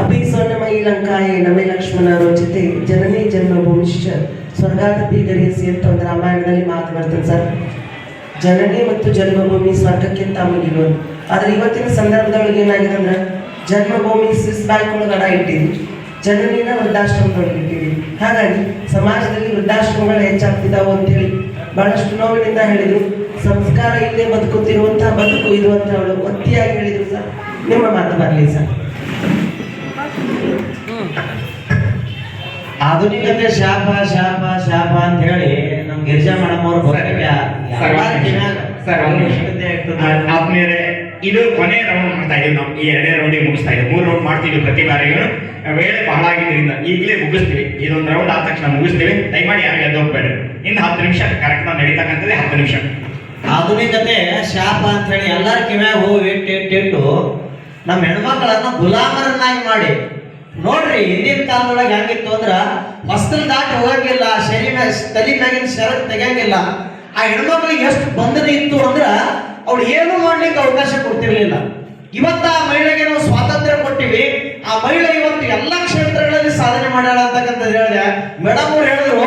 ಅಪಿ ಸ್ವರ್ಣಮಯಿ ಲಂಕಾಯೇ ನಮೇ ಲಕ್ಷ್ಮಣ ರೋಚತೆ ಜನನೇ ಜನ್ಮ ಭೂಮಿಶ್ಚ ಗರಿಯಸಿ ಅಂತ ಒಂದು ರಾಮಾಯಣದಲ್ಲಿ ಮಾತು ಬರ್ತದೆ ಸರ್. ಜನನಿ ಮತ್ತು ಜನ್ಮಭೂಮಿ ಸ್ವರ್ಗಕ್ಕೆ ತಾಮಗಿರೋದು ಆದ್ರೆ ಇವತ್ತಿನ ಸಂದರ್ಭದೊಳಗೆ ಏನಾಗಿದೆ ಅಂದ್ರೆ, ಜನ್ಮಭೂಮಿ ಸ್ವಿಸ್ ಬ್ಯಾಂಕ್ ಒಳಗೆ ಅಡ ಇಟ್ಟಿದ್ವಿ ಜನನಿನ ವೃದ್ಧಾಶ್ರಮದೊಳಗೆ ಇಟ್ಟಿದ್ವಿ ಹಾಗಾಗಿ ಸಮಾಜದಲ್ಲಿ ವೃದ್ಧಾಶ್ರಮಗಳು ಹೆಚ್ಚಾಗ್ತಿದ್ದಾವೆ ಅಂತೇಳಿ ಬಹಳಷ್ಟು ನೋವಿನಿಂದ ಹೇಳಿದ್ರು. ಸಂಸ್ಕಾರ ಇಲ್ಲದೆ ಬದುಕುತ್ತಿರುವಂತಹ ಬದುಕು ಇದು ಅಂತ ಅವಳು ಒತ್ತಿಯಾಗಿ ಹೇಳಿದ್ರು ಸರ್. ನಿಮ್ಮ ಮಾತು ಬರಲಿ ಸರ್. ಆಧುನಿಕತೆ ಶಾಪ ಶಾಪ ಶಾಪ ಅಂತ ಹೇಳಿ ಗಿರಿಜಾ ಮೇಡಮ್ ಅವರು ಸರ್. ಆದ್ಮೇಲೆ ಇದು ಕೊನೆ ರೌಂಡ್ ಮಾಡ್ತಾ ಇದೀವಿ ನಾವು. ಈ ಎರಡೇ ರೌಂಡಿಗೆ ಮುಗಿಸ್ತಾ ಇದ್ದೀವಿ. ಮೂರು ರೌಂಡ್ ಮಾಡ್ತೀವಿ ಪ್ರತಿ ಬಾರಿಗೂ ವೇಳೆ ಬಹಳ ಆಗಿದ್ದರಿಂದ ಈಗಲೇ ಮುಗಿಸ್ತೀವಿ. ಇದೊಂದು ರೌಂಡ್ ಆದ ತಕ್ಷಣ ಮುಗಿಸ್ತೀವಿ. ದಯಮಾಡಿ ಯಾರು ಅದು ಹೋಗ್ಬೇಡ್ರಿ ಇನ್ನು ಹತ್ತು ನಿಮಿಷ ಕಾರ್ಯಕ್ರಮ ನಡೀತಕ್ಕಂಥದ್ದೇ ಹತ್ತು ನಿಮಿಷ. ಆಧುನಿಕತೆ ಶಾಪ ಅಂತ ಹೇಳಿ ಎಲ್ಲರ ಕಿವ್ಯಾಗ ಹೋಗಿ ಇಟ್ಟು ಇಟ್ಟು ಇಟ್ಟು ನಮ್ಮ ಹೆಣ್ಮಕ್ಳನ್ನ ಗುಲಾಮರನ್ನಾಗಿ ಮಾಡಿ. ನೋಡ್ರಿ, ಹಿಂದಿನ ಕಾಲದೊಳಗೆ ಹೆಂಗಿತ್ತು ಅಂದ್ರ ಹೊಸ್ತಲ್ ದಾಟಿ ಹೋಗಂಗಿಲ್ಲ ಶರೀರ ತಲೆ ಮ್ಯಾಗಿನ ಶರತ್ ತೆಗಿಯಂಗಿಲ್ಲ. ಆ ಹೆಣ್ಮಕ್ಳಿಗೆ ಎಷ್ಟು ಬಂಧನ ಇತ್ತು ಅಂದ್ರ ಅವ್ಳು ಏನು ಮಾಡ್ಲಿಕ್ಕೆ ಅವಕಾಶ ಕೊಡ್ತಿರ್ಲಿಲ್ಲ. ಇವತ್ತ ಆ ಮಹಿಳೆಗೆ ನಾವು ಸ್ವಾತಂತ್ರ್ಯ ಕೊಟ್ಟಿವಿ. ಆ ಮಹಿಳೆ ಇವತ್ತು ಎಲ್ಲ ಕ್ಷೇತ್ರಗಳಲ್ಲಿ ಸಾಧನೆ ಮಾಡ್ಯಾಳ ಅಂತಕ್ಕಂಥದ್ದು ಹೇಳಿದೆ. ಮೇಡಮ್ ಅವ್ರು ಹೇಳಿದ್ರು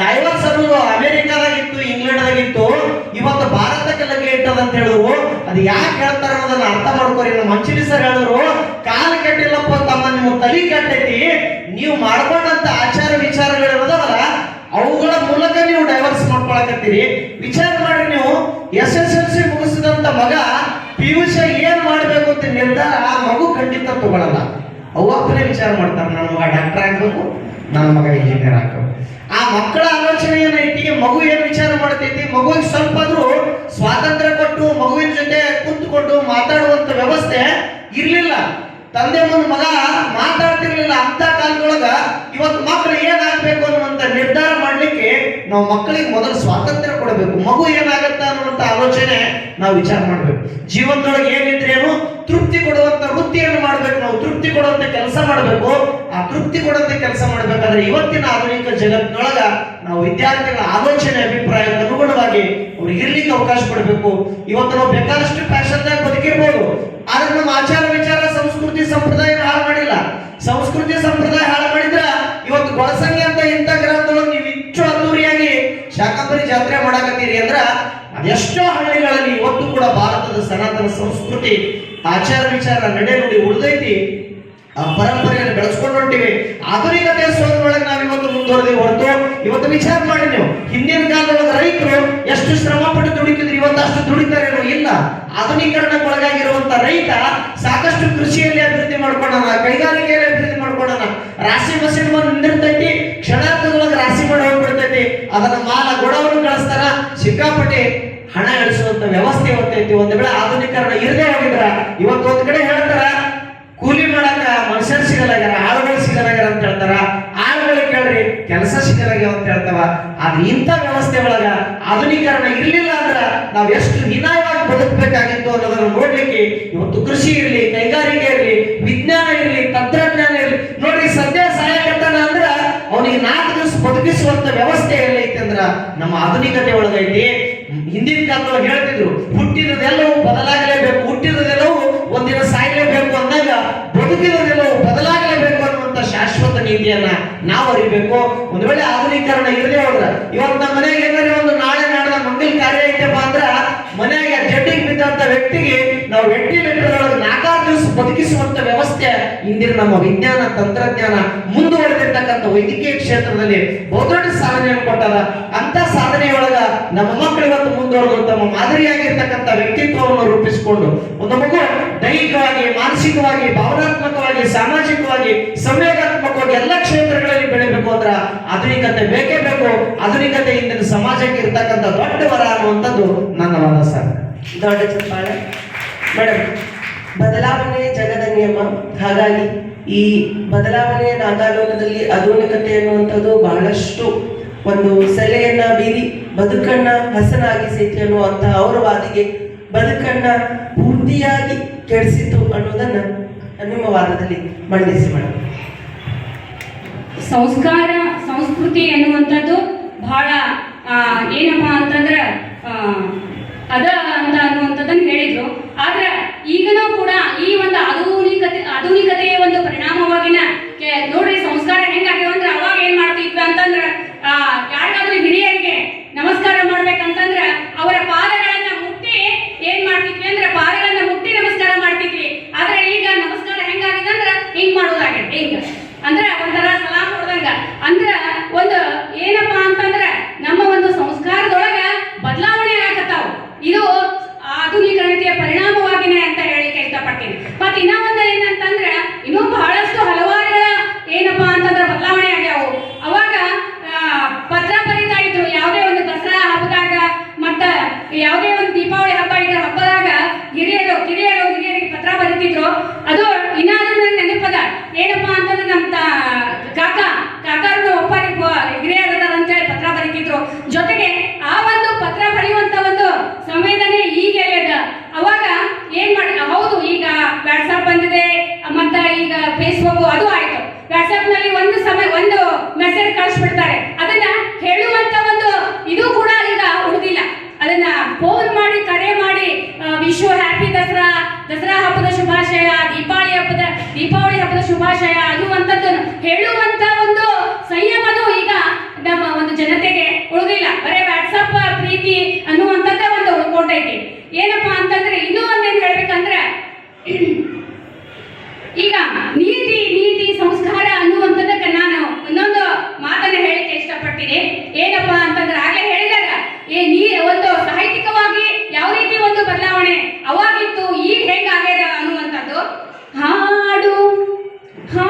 ಡೈವರ್ಸ್ ಅನ್ನೋದು ಅಮೆರಿಕಾದಾಗಿತ್ತು ಇಂಗ್ಲೆಂಡ್ದಾಗಿತ್ತು ಇವತ್ತು ಭಾರತಕ್ಕೆ ಲಗ್ಗೆ ಇಟ್ಟದಂತ ಹೇಳಿದ್ರು. ಅದು ಯಾಕೆ ಹೇಳ್ತಾರೆ ಅನ್ನೋದನ್ನ ಅರ್ಥ ಮಾಡ್ಕೋರಿ. ನಮ್ಮ ಮಂಚಿನಿ ಸರ್ ಹೇಳಿದ್ರು ಕೆಟ್ಟಿಲ್ಲಪ್ಪ ತಮ್ಮ, ನಿಮ್ಮ ತಲೆ ಕೆಟ್ಟೈತಿ. ನೀವು ಮಾಡ್ಕೊಂಡಂತ ಆಚಾರ ವಿಚಾರಗಳಿರೋದವಲ್ಲ ಅವುಗಳ ಮೂಲಕ ನೀವು ಡೈವರ್ಸ್ ಮಾಡ್ಕೊಳಕತ್ತೀರಿ. ವಿಚಾರ ಮಾಡಿ ನೀವು ಎಸ್ ಎಸ್ ಎಲ್ ಸಿ ಮುಗಿಸಿದಂತ ಮಗ ಪಿ ಯು ಸಿ ಏನ್ ಮಾಡ್ಬೇಕು ಅಂತ ನಿರ್ಧಾರ ಆ ಮಗು ಖಂಡಿತ ತಗೊಳಲ್ಲ. ಅವ್ವಪ್ಪನೇ ವಿಚಾರ ಮಾಡ್ತಾರೆ, ನನ್ನ ಮಗ ಡಾಕ್ಟರ್ ಆಗ್ಬೇಕು, ನನ್ನ ಮಗ ಇಂಜಿನಿಯರ್ ಆಗ್ಬೇಕು. ಆ ಮಕ್ಕಳ ಆಲೋಚನೆ ಏನೈತಿ, ಮಗು ಏನ್ ವಿಚಾರ ಮಾಡ್ತೈತಿ ಮಗುವಿಗೆ ಸ್ವಲ್ಪ ಆದ್ರೂ ಸ್ವಾತಂತ್ರ್ಯ ಕೊಟ್ಟು, ಮಗುವಿನ ಜೊತೆ ಕೂತ್ಕೊಂಡು ಮಾತಾಡುವಂತ ವ್ಯವಸ್ಥೆ ಇರ್ಲಿಲ್ಲ. ತಂದೆ ಮುಂದೆ ಮಗ ಮಾತಾಡ್ತಿರ್ಲಿಲ್ಲ ಅಂತ ಕಾಲದೊಳಗ ಇವತ್ತು ಮಕ್ಕಳು ಏನಾಗಬೇಕು ಅನ್ನುವಂತ ನಿರ್ಧಾರ ಮಾಡಲಿಕ್ಕೆ ನಾವು ಮಕ್ಕಳಿಗೆ ಮೊದಲು ಸ್ವಾತಂತ್ರ್ಯ ಕೊಡಬೇಕು. ಮಗು ಏನಾಗತ್ತ ಅನ್ನುವಂತ ಆಲೋಚನೆ ನಾವು ವಿಚಾರ ಮಾಡಬೇಕು. ಜೀವನದೊಳಗೆ ಏನಿದ್ರೇನು ತೃಪ್ತಿ ಕೊಡುವಂತ ವೃತ್ತಿಯನ್ನು ಮಾಡ್ಬೇಕು. ನಾವು ತೃಪ್ತಿ ಕೊಡುವಂತ ಕೆಲಸ ಮಾಡಬೇಕು. ಆ ತೃಪ್ತಿ ಕೊಡುವಂತ ಕೆಲಸ ಮಾಡಬೇಕಾದ್ರೆ ಇವತ್ತಿನ ಆಧುನಿಕ ಜಗತ್ತಿನೊಳಗ ನಾವು ವಿದ್ಯಾರ್ಥಿಗಳ ಆಲೋಚನೆ, ಅಭಿಪ್ರಾಯಕ್ಕೆ ಅನುಗುಣವಾಗಿ ಅವ್ರಿಗೆ ಇರ್ಲಿಕ್ಕೆ ಅವಕಾಶ ಕೊಡಬೇಕು. ಇವತ್ತು ನಾವು ಬೇಕಾದಷ್ಟು ಫ್ಯಾಷನ್ದಾಗ ಬದುಕಿರ್ಬೋದು. ಆದ್ರೆ ನಮ್ಮ ಆಚಾರ ವಿಚಾರ, ಸಂಸ್ಕೃತಿ ಸಂಪ್ರದಾಯ ಹಾಳು ಮಾಡಿಲ್ಲ. ಸಂಸ್ಕೃತಿ ಸಂಪ್ರದಾಯ ಹಾಳು ಮಾಡಿದ್ರ ಇವತ್ತು ಗೊಳಸಂಗಿ ಅಂತ ಇಂಥ ಗ್ರಾಮದೊಳಗೆ ನೀವು ಹೆಚ್ಚು ಅದ್ದೂರಿಯಾಗಿ ಶಾಕಂಬರಿ ಜಾತ್ರೆ ಮಾಡಾಕತ್ತೀರಿ ಅಂದ್ರ ಎಷ್ಟೋ ಹಳ್ಳಿಗಳಲ್ಲಿ ಇವತ್ತು ಕೂಡ ಭಾರತದ ಸನಾತನ ಸಂಸ್ಕೃತಿ ಆಚಾರ ವಿಚಾರ ನಡೆ ನುಡಿ ಉಳಿದೈತಿ. ಆ ಪರಂಪರೆಯನ್ನು ಬೆಳೆಸ್ಕೊಂಡು ಹೊಂಟಿವಿ. ಆಧುನಿಕತೆ ಸೋದರೊಳಗೆ ನಾವು ಇವತ್ತು ಮುಂದುವರೆದಿ ಹೊರತು ಇವತ್ತು ವಿಚಾರ ಮಾಡಿ ನೀವು. ಹಿಂದಿನ ಕಾಲದೊಳಗ ರೈತರು ಎಷ್ಟು ಶ್ರಮ ಪಟ್ಟು ದುಡಿತಿದ್ರು ಇವತ್ತಷ್ಟು ದುಡಿತಾರೆ ಇಲ್ಲ. ಆಧುನೀಕರಣಕ್ಕೆ ಒಳಗಾಗಿರುವಂತ ರೈತ ಸಾಕಷ್ಟು ಕೃಷಿಯಲ್ಲಿ ಅಭಿವೃದ್ಧಿ ಮಾಡ್ಕೊಂಡಾನ, ಕೈಗಾರಿಕೆಯಲ್ಲಿ ಅಭಿವೃದ್ಧಿ ಮಾಡ್ಕೊಂಡಾನ. ರಾಶಿ ಬಂದು ನಿಂದಿರ್ತೈತಿ ಕ್ಷಣಾರ್ಥದೊಳಗೆ ರಾಶಿ ಮಾಡಿ ಹೋಗ್ಬಿಡ್ತೈತಿ. ಅದನ್ನ ಮಾಲ ಗೊಡವನ್ನು ಕಳಿಸ್ತಾರ, ಸಿಕ್ಕಾಪಟ್ಟೆ ಹಣ ಗಳಿಸುವಂತ ವ್ಯವಸ್ಥೆ ಹೊತ್ತೈತಿ ಒಂದ್ ವೇಳೆ ಆಧುನೀಕರಣ ಇರದೇ ಹೋಗಿದ್ರ ಇವತ್ತು ಒಂದ್ ಕಡೆ ಹೇಳ್ತಾರ, ಕೂಲಿ ಮಾಡಾಕ ಮನುಷ್ಯರು ಸಿಗಲಾಗ್ಯಾರ, ಆಳುಗಳು ಸಿಗಲಾಗ್ಯಾರ ಅಂತ ಹೇಳ್ತಾರ. ಕೆಲಸ ಸಿಗಲಾಗಿ ಅಂತ ಹೇಳ್ತಾವ. ಆದ್ರೆ ಇಂಥ ವ್ಯವಸ್ಥೆ ಒಳಗ ಆಧುನೀಕರಣ ಇರಲಿಲ್ಲ ಅಂದ್ರ ನಾವ್ ಎಷ್ಟು ಹೀನಾಯವಾಗಿ ಬದುಕಬೇಕಾಗಿತ್ತು ಅನ್ನೋದನ್ನ ನೋಡ್ಲಿಕ್ಕೆ ಇವತ್ತು ಕೃಷಿ ಇರಲಿ, ಕೈಗಾರಿಕೆ ಇರಲಿ, ವಿಜ್ಞಾನ ಇರಲಿ, ತಂತ್ರಜ್ಞಾನ ಇರಲಿ. ನೋಡ್ರಿ ಸದ್ಯ ಸಹಾಯಕತನ ಅಂದ್ರ ಅವನಿಗೆ ನಾಲ್ಕು ದಿವಸ ಬದುಕಿಸುವಂತ ವ್ಯವಸ್ಥೆ ಎಲ್ಲೈತೆ ಅಂದ್ರ ನಮ್ಮ ಆಧುನಿಕತೆ ಒಳಗೈತಿ ಹಿಂದಿನ ಕಾಲದೊಳಗೆ ಹೇಳ್ತಿದ್ರು ಹುಟ್ಟಿರೋದೆಲ್ಲವೂ ಬದಲಾಗಲೇಬೇಕು ಹುಟ್ಟಿರೋದೆಲ್ಲವೂ ಒಂದಿನ ಸಾಯ್ಲೇಬೇಕು ಅಂದಾಗ ಶಾಶ್ವತ ನೀತಿಯನ್ನ ನಾವು ಅರಿಬೇಕು. ಒಂದು ವೇಳೆ ಆಧುನೀಕರಣ ಇರಲಿ ಹೋದ್ರ, ಇವತ್ತು ನಮ್ಮ ಮನೆಗೆ ಏನಾದ್ರೆ ಒಂದು ನಾಳೆ ನಾಡ್ದ ಮಂಗಲ್ ಕಾರ್ಯ ಐತಪ್ಪ ಅಂದ್ರ, ಮನೆಗೆ ಜಡ್ಡಿಗೆ ಬಿದ್ದಂತ ವ್ಯಕ್ತಿಗೆ ನಾವು ವೆಂಟಿಲೇಟರ್ ಬದುಕಿಸುವಂತ ವ್ಯವಸ್ಥೆ ಇಂದಿನ ನಮ್ಮ ವಿಜ್ಞಾನ, ತಂತ್ರಜ್ಞಾನ ಮುಂದುವರೆದಿರ್ತಕ್ಕಂಥ ವೈದ್ಯಕೀಯ ಕ್ಷೇತ್ರದಲ್ಲಿ ಬಹುದೊಡ್ಡ ಸಾಧನೆಯನ್ನು ಕೊಟ್ಟಾರ. ಅಂತ ಸಾಧನೆಯೊಳಗ ನಮ್ಮ ಮಕ್ಕಳು ಇವತ್ತು ಮುಂದುವರೆದು ತಮ್ಮ ಮಾದರಿಯಾಗಿರ್ತಕ್ಕಂಥ ವ್ಯಕ್ತಿತ್ವವನ್ನು ರೂಪಿಸಿಕೊಂಡು ಒಂದು ಮಗು ದೈಹಿಕವಾಗಿ, ಮಾನಸಿಕವಾಗಿ, ಭಾವನಾತ್ಮಕವಾಗಿ, ಸಾಮಾಜಿಕವಾಗಿ ಸಂವೇದಾತ್ಮಕವಾಗಿ ಎಲ್ಲ ಕ್ಷೇತ್ರಗಳಲ್ಲಿ ಬೆಳಿಬೇಕು ಅಂದ್ರ ಆಧುನಿಕತೆ ಬೇಕೇ ಬೇಕು. ಆಧುನಿಕತೆ ಇಂದಿನ ಸಮಾಜಕ್ಕೆ ಇರ್ತಕ್ಕಂಥ ದೊಡ್ಡ ವರ ಅನ್ನುವಂಥದ್ದು ನನ್ನ ಸರ್ ದೊಡ್ಡ ಚಪ್ಪಾಳೆ. ಮೇಡಮ್ ಬದಲಾವಣೆ ಜಗದ ನಿಯಮ. ಹಾಗಾಗಿ ಈ ಬದಲಾವಣೆಯ ನಾಗಾಲೋಕದಲ್ಲಿ ಆಧುನಿಕತೆ ಅನ್ನುವಂಥದ್ದು ಬಹಳಷ್ಟು ಒಂದು ಸೆಲೆಯನ್ನ ಬೀರಿ ಬದುಕನ್ನ ಹಸನಾಗಿಸೈತಿ ಅನ್ನುವಂತಹ ಅವರ ವಾದಿಗೆ ಬದುಕನ್ನ ಪೂರ್ತಿಯಾಗಿ ಕೆಡಿಸಿತು ಅನ್ನೋದನ್ನ ನಿಮ್ಮ ವಾದದಲ್ಲಿ ಮಂಡಿಸಿ ಮೇಡಮ್ ಸಂಸ್ಕಾರ, ಸಂಸ್ಕೃತಿ ಎನ್ನುವಂಥದ್ದು ಬಹಳ ಏನಪ್ಪಾ ಅಂತಂದ್ರೆ ಅದ ಅಂತ ಅನ್ನುವಂಥದ್ದನ್ನು ಹೇಳಿದ್ರು. ಆದ್ರೆ ಈಗಲೂ ಕೂಡ ಈ ಒಂದು ಆಧುನಿಕತೆ, ಆಧುನಿಕತೆಯ ಒಂದು ಪರಿಣಾಮವಾಗಿನ ನೋಡ್ರಿ ಸಂಸ್ಕಾರ ಹೆಂಗಾಗ್ಯಾವ ಅಂದ್ರೆ ಅವಾಗ ಏನ್ ಮಾಡ್ತಿದ್ವಿ ಅಂತಂದ್ರೆ, ಆ, ಯಾರಿಗಾದ್ರೂ ಹಿರಿಯರಿಗೆ ನಮಸ್ಕಾರ ಮಾಡ್ಬೇಕಂತಂದ್ರ ಅವರ ಪಾದಗಳನ್ನ ಮುಟ್ಟಿ ಏನ್ ಮಾಡ್ತಿದ್ವಿ ಅಂದ್ರೆ ಪಾದಗಳನ್ನ ಮುಟ್ಟಿ ನಮಸ್ಕಾರ ಮಾಡ್ತಿದ್ವಿ. ಆದ್ರೆ ಈಗ ನಮಸ್ಕಾರ ಹೆಂಗಾಗಿದೆ ಅಂದ್ರೆ ಹಿಂಗ್ ಮಾಡೋದಾಗೈತೆ. ಹಿಂಗ. ಅಂದ್ರೆ ಒಂಥರ ಅದನ್ನ ಫೋನ್ ಮಾಡಿ, ಕರೆ ಮಾಡಿ ವಿಶ್ವ ಹ್ಯಾಪಿ ದಸರಾ ದಸರಾ ಹಬ್ಬದ ಶುಭಾಶಯ, ದೀಪಾವಳಿ ಹಬ್ಬದ ದೀಪಾವಳಿ ಹಬ್ಬದ ಶುಭಾಶಯ, ಅದು ಅಂತದ್ದನ್ನು ಹೇಳುವಂತ ಒಂದು ಸಂಯಮನೂ ಈಗ ನಮ್ಮ ಒಂದು ಜನತೆಗೆ ಉಳಿದಿಲ್ಲ. ಬರೇ ವಾಟ್ಸಪ್ ಪ್ರೀತಿ ಅನ್ನುವಂಥದ್ದ ಒಂದು ಉಳ್ಕೊಂಡೈತಿ ಏನಪ್ಪಾ ಅಂತಂದ್ರೆ ಇನ್ನೂ ಒಂದೇನ್ ಹೇಳ್ಬೇಕಂದ್ರೆ, ಈಗ ನೀತಿ ನೀತಿ, ಸಂಸ್ಕಾರ ಅನ್ನುವಂಥದ್ದಕ್ಕೆ ನಾನು ಇನ್ನೊಂದು ಮಾತನ್ನ ಹೇಳಿಕೆ ಇಷ್ಟಪಡ್ತೀನಿ. ಏನಪ್ಪಾ ಬದಲಾವಣೆ ಅವಾಗಿತ್ತು ಈಗ ಹೆಂಗಾಗ್ಯದ ಅನ್ನುವಂಥದ್ದು ಹಾಡು ಹಾ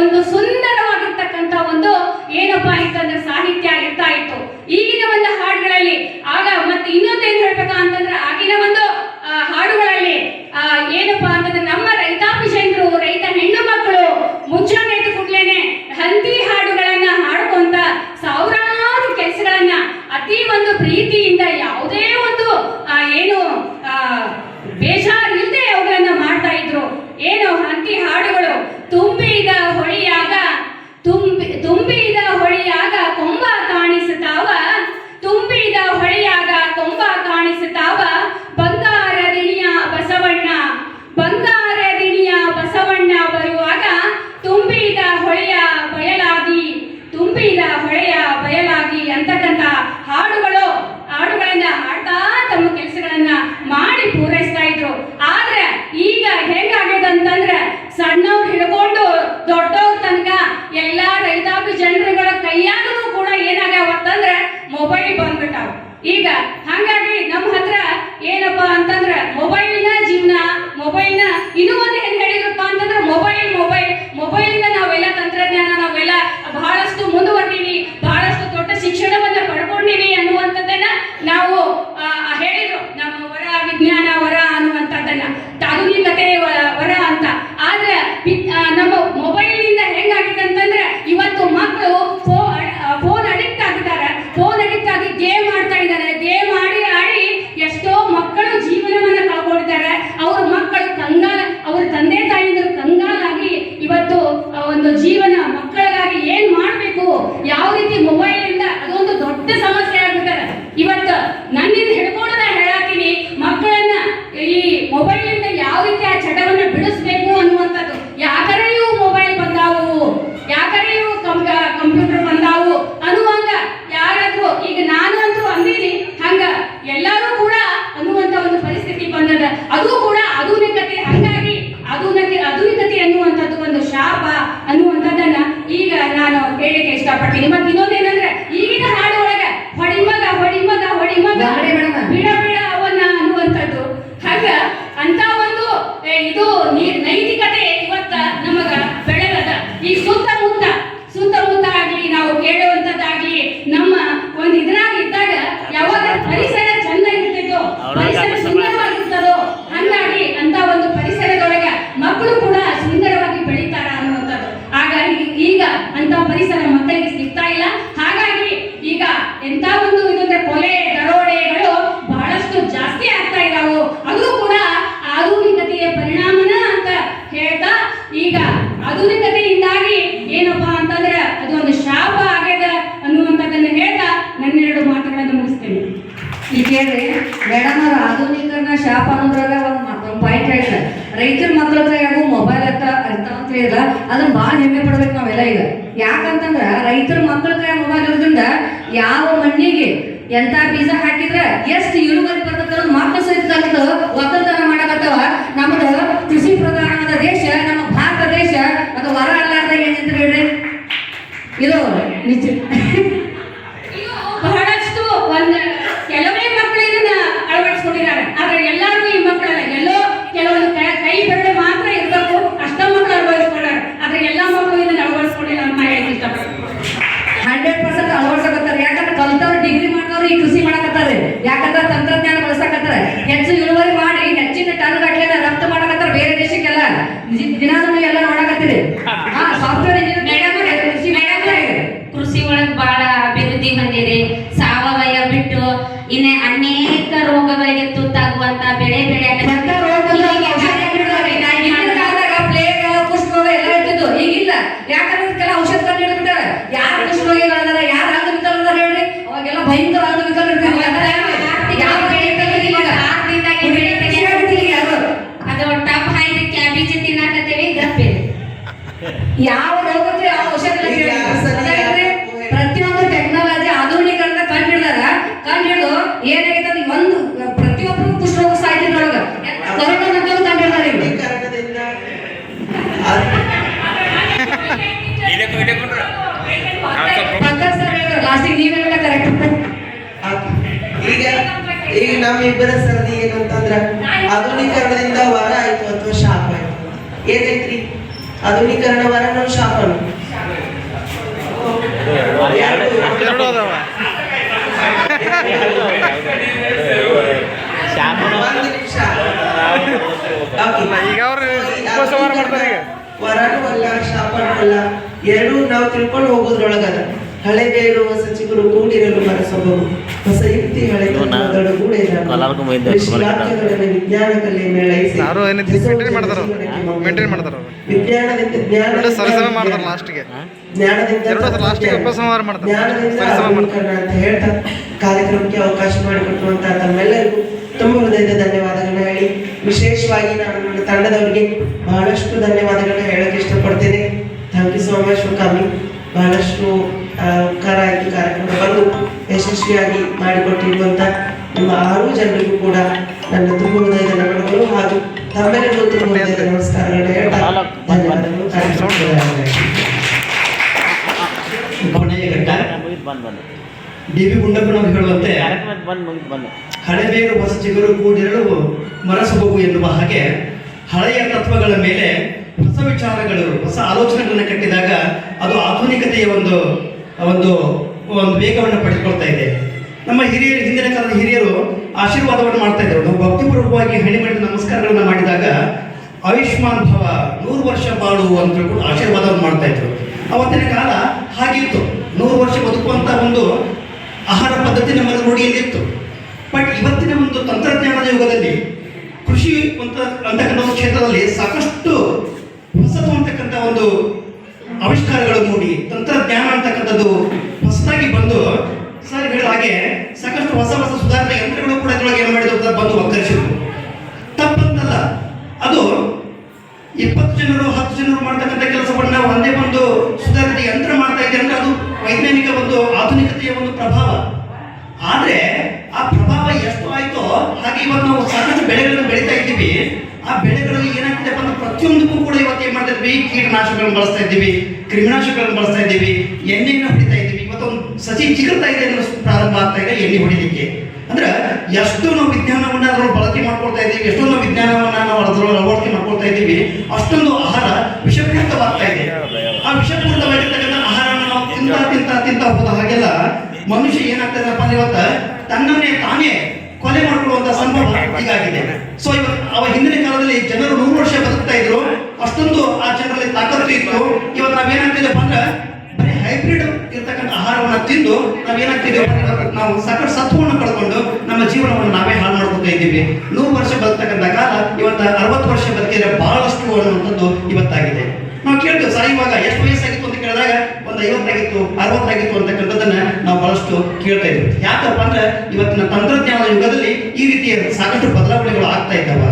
ಒಂದು ಸುಂದರವಾಗಿರ್ತಕ್ಕಂಥ ಒಂದು ಏನಪ್ಪಾ ಅಂತಂದ್ರೆ ಸಾಹಿತ್ಯ ಆಗಿರ್ತಾ ಇತ್ತು. ಈಗಿನ ಒಂದು ಹಾಡುಗಳಲ್ಲಿ ಆಗ ಮತ್ತೆ ಇನ್ನೊಂದೇನು ಹೇಳ್ಬೇಕಾ ಅಂತಂದ್ರೆ ಆಗಿನ ಒಂದು ಯಾವ ರೀತಿ ಮೊಬೈಲ್ ಇಂದ ಅದೊಂದು ದೊಡ್ಡ ಸಮಸ್ಯೆ ಆಗ್ಬಿಟ್ಟದ. ಇವತ್ತು ನನ್ನಿಂದ ಹಿಡ್ಕೊಂಡದ ಹೇಳಾಕಿನಿ ಮಕ್ಕಳನ್ನ ಈ ಮೊಬೈಲ್ ಇಂದ ಯಾವ ರೀತಿ ಆ ಚಟವನ್ನ ಬಿಡ ಯಾವ ರೋಗಕ್ಕೆ ಯಾವ ಔಷಧಿ ಪ್ರತಿಯೊಂದು ಟೆಕ್ನಾಲಜಿ ಆಧುನೀಕರಣ ಕಂಡು ಹಿಡ್ದಾರ ಕಂಡು ಹಿಡಿದು ಏನಾಗೈತೆ ಒಂದು ಪ್ರತಿಯೊಬ್ಬರು ಕುಷ್ಠರೋಗ ಸಾಯ್ತಿದ್ರೊಳಗ. ಕರೋನಾ ನಂತರ ಕಂಡು ಹಿಡಿದಾರ ಲಾಸ್ಟಿಗೆ ನೀವೆಲ್ಲ ಕರೆಕ್ಟ್ ಆ- ಈಗ ಈಗ ನಮ್ಮಿಬ್ಬರ ಸರದಿ ಏನಂತಂದ್ರ ಆಧುನೀಕರಣದಿಂದ ವರ ಆಯ್ತು ಅಥವಾ ಶಾಪ ಆಯ್ತು. ಏನೈತ್ರಿ ಆಧುನೀಕರಣ ವರನು ಶಾಪನು. ವರನೂ ಅಲ್ಲ ಶಾಪನೂ ಅಲ್ಲ ಎರಡೂ ನಾವು ತಿಳ್ಕೊಂಡು ಹೋಗೋದ್ರೊಳಗದ ಹಳೆ ಬೇರು ಹೊಸ ಕೂಡಿರಲು ಯುಕ್ತಿ ಹಳೆ ವಿಜ್ಞಾನ ಕಲೆ ಮೇಳೈಸಿ ಮಾಡ್ತಾರೋ? ವಿಜ್ಞಾನದಿಂದ ಜ್ಞಾನ ಎರಡು ಸರಸಮ ಮಾಡ್ತಾರೆ ಲಾಸ್ಟ್ಗೆ. ಜ್ಞಾನದಿಂದ. ಅಂತ ಹೇಳ್ತಾ ಕಾರ್ಯಕ್ರಮಕ್ಕೆ ಅವಕಾಶ ಮಾಡಿಕೊಟ್ಟುವಂತ ತಮ್ಮೆಲ್ಲರಿಗೂ ತುಂಬ ಹೃದಯದ ಧನ್ಯವಾದಗಳನ್ನ ಹೇಳಿ. ವಿಶೇಷವಾಗಿ ನಾನು ನನ್ನ ತಂಡದವರಿಗೆ ಬಹಳಷ್ಟು ಧನ್ಯವಾದಗಳನ್ನ ಹೇಳಕ್ ಇಷ್ಟಪಡ್ತೇನೆ. Thank you so much for coming ಬಹಳಷ್ಟು ಉಪಕಾರ ಕಾರ್ಯಕ್ರಮ ಬಂದು ಯಶಸ್ವಿಯಾಗಿ ಮಾಡಿಕೊಟ್ಟಿರುವಂಥ ನಿಮ್ಮ ಆರು ಜನರಿಗೂ ಕೂಡ ನನ್ನ ತುಂಬ ಹೃದಯದ ಹಾಗೂ ತಮ್ಮೆಲ್ಲರಿಗೂ ತುಂಬ ಹೃದಯದ ನಮಸ್ಕಾರಗಳನ್ನ ಹೇಳ್ತಾ ಧನ್ಯವಾದಗಳು. ಘಟ್ಟ. ಡಿ ಬಿ ಗುಂಡಪ್ಪನವರು ಹೇಳುವಂತೆ ಹಳೆಬೇರು ಹೊಸ ಚಿಗುರು ಕೂಡಿರಲು ಮನಸೊಬಗು ಎನ್ನುವ ಹಾಗೆ ಹಳೆಯ ತತ್ವಗಳ ಮೇಲೆ ಹೊಸ ವಿಚಾರಗಳು, ಹೊಸ ಆಲೋಚನೆಗಳನ್ನು ಕಟ್ಟಿದಾಗ ಅದು ಆಧುನಿಕತೆಯ ಒಂದು ಒಂದು ಒಂದು ವೇಗವನ್ನು ಪಡೆದುಕೊಳ್ತಾ ಇದೆ. ನಮ್ಮ ಹಿರಿಯರು, ಹಿಂದಿನ ಕಾಲದ ಹಿರಿಯರು ಆಶೀರ್ವಾದವನ್ನು ಮಾಡ್ತಾ ಇದ್ರು. ನಾವು ಭಕ್ತಿಪೂರ್ವಕವಾಗಿ ಹಣಿ ಮಾಡಿದ ನಮಸ್ಕಾರಗಳನ್ನು ಮಾಡಿದಾಗ ಆಯುಷ್ಮಾನ್ ಭವ ನೂರು ವರ್ಷ ಬಾಳು ಅಂತ ಹೇಳ್ಬಿಟ್ಟು ಆಶೀರ್ವಾದವನ್ನು ಮಾಡ್ತಾ ಇದ್ರು. ಅವತ್ತಿನ ಕಾಲ ಹಾಗಿತ್ತು. ನೂರು ವರ್ಷ ಬದುಕುವಂಥ ಒಂದು ಆಹಾರ ಪದ್ಧತಿ ನಮ್ಮ ರೂಢಿಯಲ್ಲಿತ್ತು ಬಟ್ ಇವತ್ತಿನ ಒಂದು ತಂತ್ರಜ್ಞಾನದ ಯುಗದಲ್ಲಿ ಕೃಷಿ ಅಂತ ಅಂತಕ್ಕಂಥ ಒಂದು ಕ್ಷೇತ್ರದಲ್ಲಿ ಸಾಕಷ್ಟು ಹೊಸತು ಅಂತಕ್ಕಂಥ ಒಂದು ಆವಿಷ್ಕಾರಗಳು ಮೂಡಿ, ತಂತ್ರಜ್ಞಾನ ಅಂತಕ್ಕಂಥದ್ದು ಹೊಸದಾಗಿ ಬಂದು, ಸರ್ ಹೇಳಿದ ಹಾಗೆ ಸಾಕಷ್ಟು ಹೊಸ ಹೊಸ ಸುಧಾರಣೆ ಯಂತ್ರಗಳು ಕೂಡ ಇದ್ರೊಳಗೆ ಏನು ಮಾಡಿದ್ರು ಬಂದು ಒಕ್ಕರಿಸಿದ್ರು. ತಪ್ಪಂತಲ್ಲ. ಅದು ಇಪ್ಪತ್ತು ಜನರು, ಹತ್ತು ಜನರು ಮಾಡ್ತಕ್ಕಂಥ ಕೆಲಸವನ್ನ ಒಂದೇ ಒಂದು ಸುಧಾರಿತ ಯಂತ್ರ ಮಾಡ್ತಾ ಇದೆ ಅಂದ್ರೆ ಅದು ವೈಜ್ಞಾನಿಕ ಒಂದು ಆಧುನಿಕತೆಯ ಒಂದು ಪ್ರಭಾವ. ಆದ್ರೆ ಆ ಪ್ರಭಾವ ಎಷ್ಟು ಆಯ್ತೋ ಹಾಗೆ ಇವತ್ತು ನಾವು ಬೆಳೆಗಳನ್ನು ಬೆಳೀತಾ ಇದ್ದೀವಿ. ಆ ಬೆಳೆಗಳಲ್ಲಿ ಏನಾಗ್ತಿದೆ ಅಂದ್ರೆ ಪ್ರತಿಯೊಂದಕ್ಕೂ ಕೂಡ ಇವತ್ತು ಏನ್ ಮಾಡ್ತಾ ಇದ್ವಿ ಕೀಟನಾಶಕಗಳನ್ನು ಬಳಸ್ತಾ ಇದ್ದೀವಿ, ಕ್ರಿಮಿನಾಶಕಗಳನ್ನು ಬಳಸ್ತಾ ಇದ್ದೀವಿ, ಎಣ್ಣೆಯನ್ನು ಹೊಡಿತಾ ಇದ್ದೀವಿ. ಇವತ್ತು ಒಂದು ಸಸಿ ಚಿಗುರ್ತಾ ಇದೆ ಅನ್ನೋ ಪ್ರಾರಂಭ ಆಗ್ತಾ ಇದೆ ಎಣ್ಣೆ ಹೊಡಿಲಿಕ್ಕೆ. ಅಂದ್ರೆ ಎಷ್ಟು ನಾವು ವಿಜ್ಞಾನವನ್ನ ಅದ್ರೊಳಗೆ ಬಳಕೆ ಮಾಡ್ಕೊಳ್ತಾ ಇದ್ದೀವಿ ಎಷ್ಟೊಂದು ವಿಜ್ಞಾನವನ್ನ ನಾವು ಅದ್ರೊಳಗೆ ಅಳವಡಿಕೆ ಮಾಡ್ಕೊಳ್ತಾ ಇದ್ದೀವಿ, ಅಷ್ಟೊಂದು ಆಹಾರ ವಿಷಪೂರಿತವಾಗ್ತಾ ಇದೆ. ಆ ವಿಷಪೂರಿತವಾಗಿರ್ತಕ್ಕಂಥ ಆಹಾರವನ್ನು ನಾವು ತಿಂತ ತಿಂತ ತಿಂತ ಹೋದ ಹಾಗೆಲ್ಲ ಮನುಷ್ಯ ಏನಾಗ್ತದಪ್ಪ ಅಂದ್ರೆ ಇವತ್ತು ತನ್ನನ್ನೇ ತಾನೇ ಕೊಲೆ ಮಾಡ್ಕೊಳ್ಳುವಂತ ಸಂಭವ ಇದಾಗಿದೆ ಸೊ ಇವತ್ತು ಅವ ಹಿಂದಿನ ಕಾಲದಲ್ಲಿ ಜನರು ನೂರು ವರ್ಷ ಬದುಕ್ತಾ ಇದ್ರು. ಅಷ್ಟೊಂದು ಆ ಜನರಲ್ಲಿ ತಾಕತ್ತು ಇತ್ತು. ಇವತ್ತು ನಾವೇನಾಗ್ತಿದೆ ಅಂದ್ರೆ ಬರೀ ಹೈಬ್ರಿಡ್ ಇರ್ತಕ್ಕಂಥ ಆಹಾರವನ್ನ ತಿಂದು ನಾವೇನಾಗ್ತಿದ್ದೇವೆ ನಾವು ಸಾಕಷ್ಟು ಸತ್ವವನ್ನು ಕಳ್ಕೊಂಡು ನಮ್ಮ ಜೀವನವನ್ನು ನಾವೇ ಹಾಳು ಮಾಡ್ಕೊತಾ ಇದ್ದೀವಿ. ನೂರು ವರ್ಷ ಬದುಕ್ತಕ್ಕಂಥ ಕಾಲ ಇವತ್ತು ಅರವತ್ತು ವರ್ಷ ಬದುಕಿದ್ರೆ ಬಹಳಷ್ಟು ಅನ್ನುವಂಥದ್ದು ಇವತ್ತಾಗಿದೆ. ನಾವು ಕೇಳ್ತೇವೆ, ಸರ್, ಇವಾಗ ಎಷ್ಟು ವಯಸ್ಸಾಗಿತ್ತು ಅಂತ ಕೇಳಿದಾಗ ಒಂದು ಐವತ್ತಾಗಿತ್ತು, ಅರವತ್ತಾಗಿತ್ತು ಅಂತಕ್ಕಂಥದ್ದನ್ನ ನಾವು ಬಹಳಷ್ಟು ಕೇಳ್ತಾ ಇದ್ವಿ ಯಾಕಪ್ಪ ಅಂದ್ರೆ ಇವತ್ತಿನ ತಂತ್ರಜ್ಞಾನದ ಯುಗದಲ್ಲಿ ಈ ರೀತಿಯ ಸಾಕಷ್ಟು ಬದಲಾವಣೆಗಳು ಆಗ್ತಾ ಇದ್ದಾವ.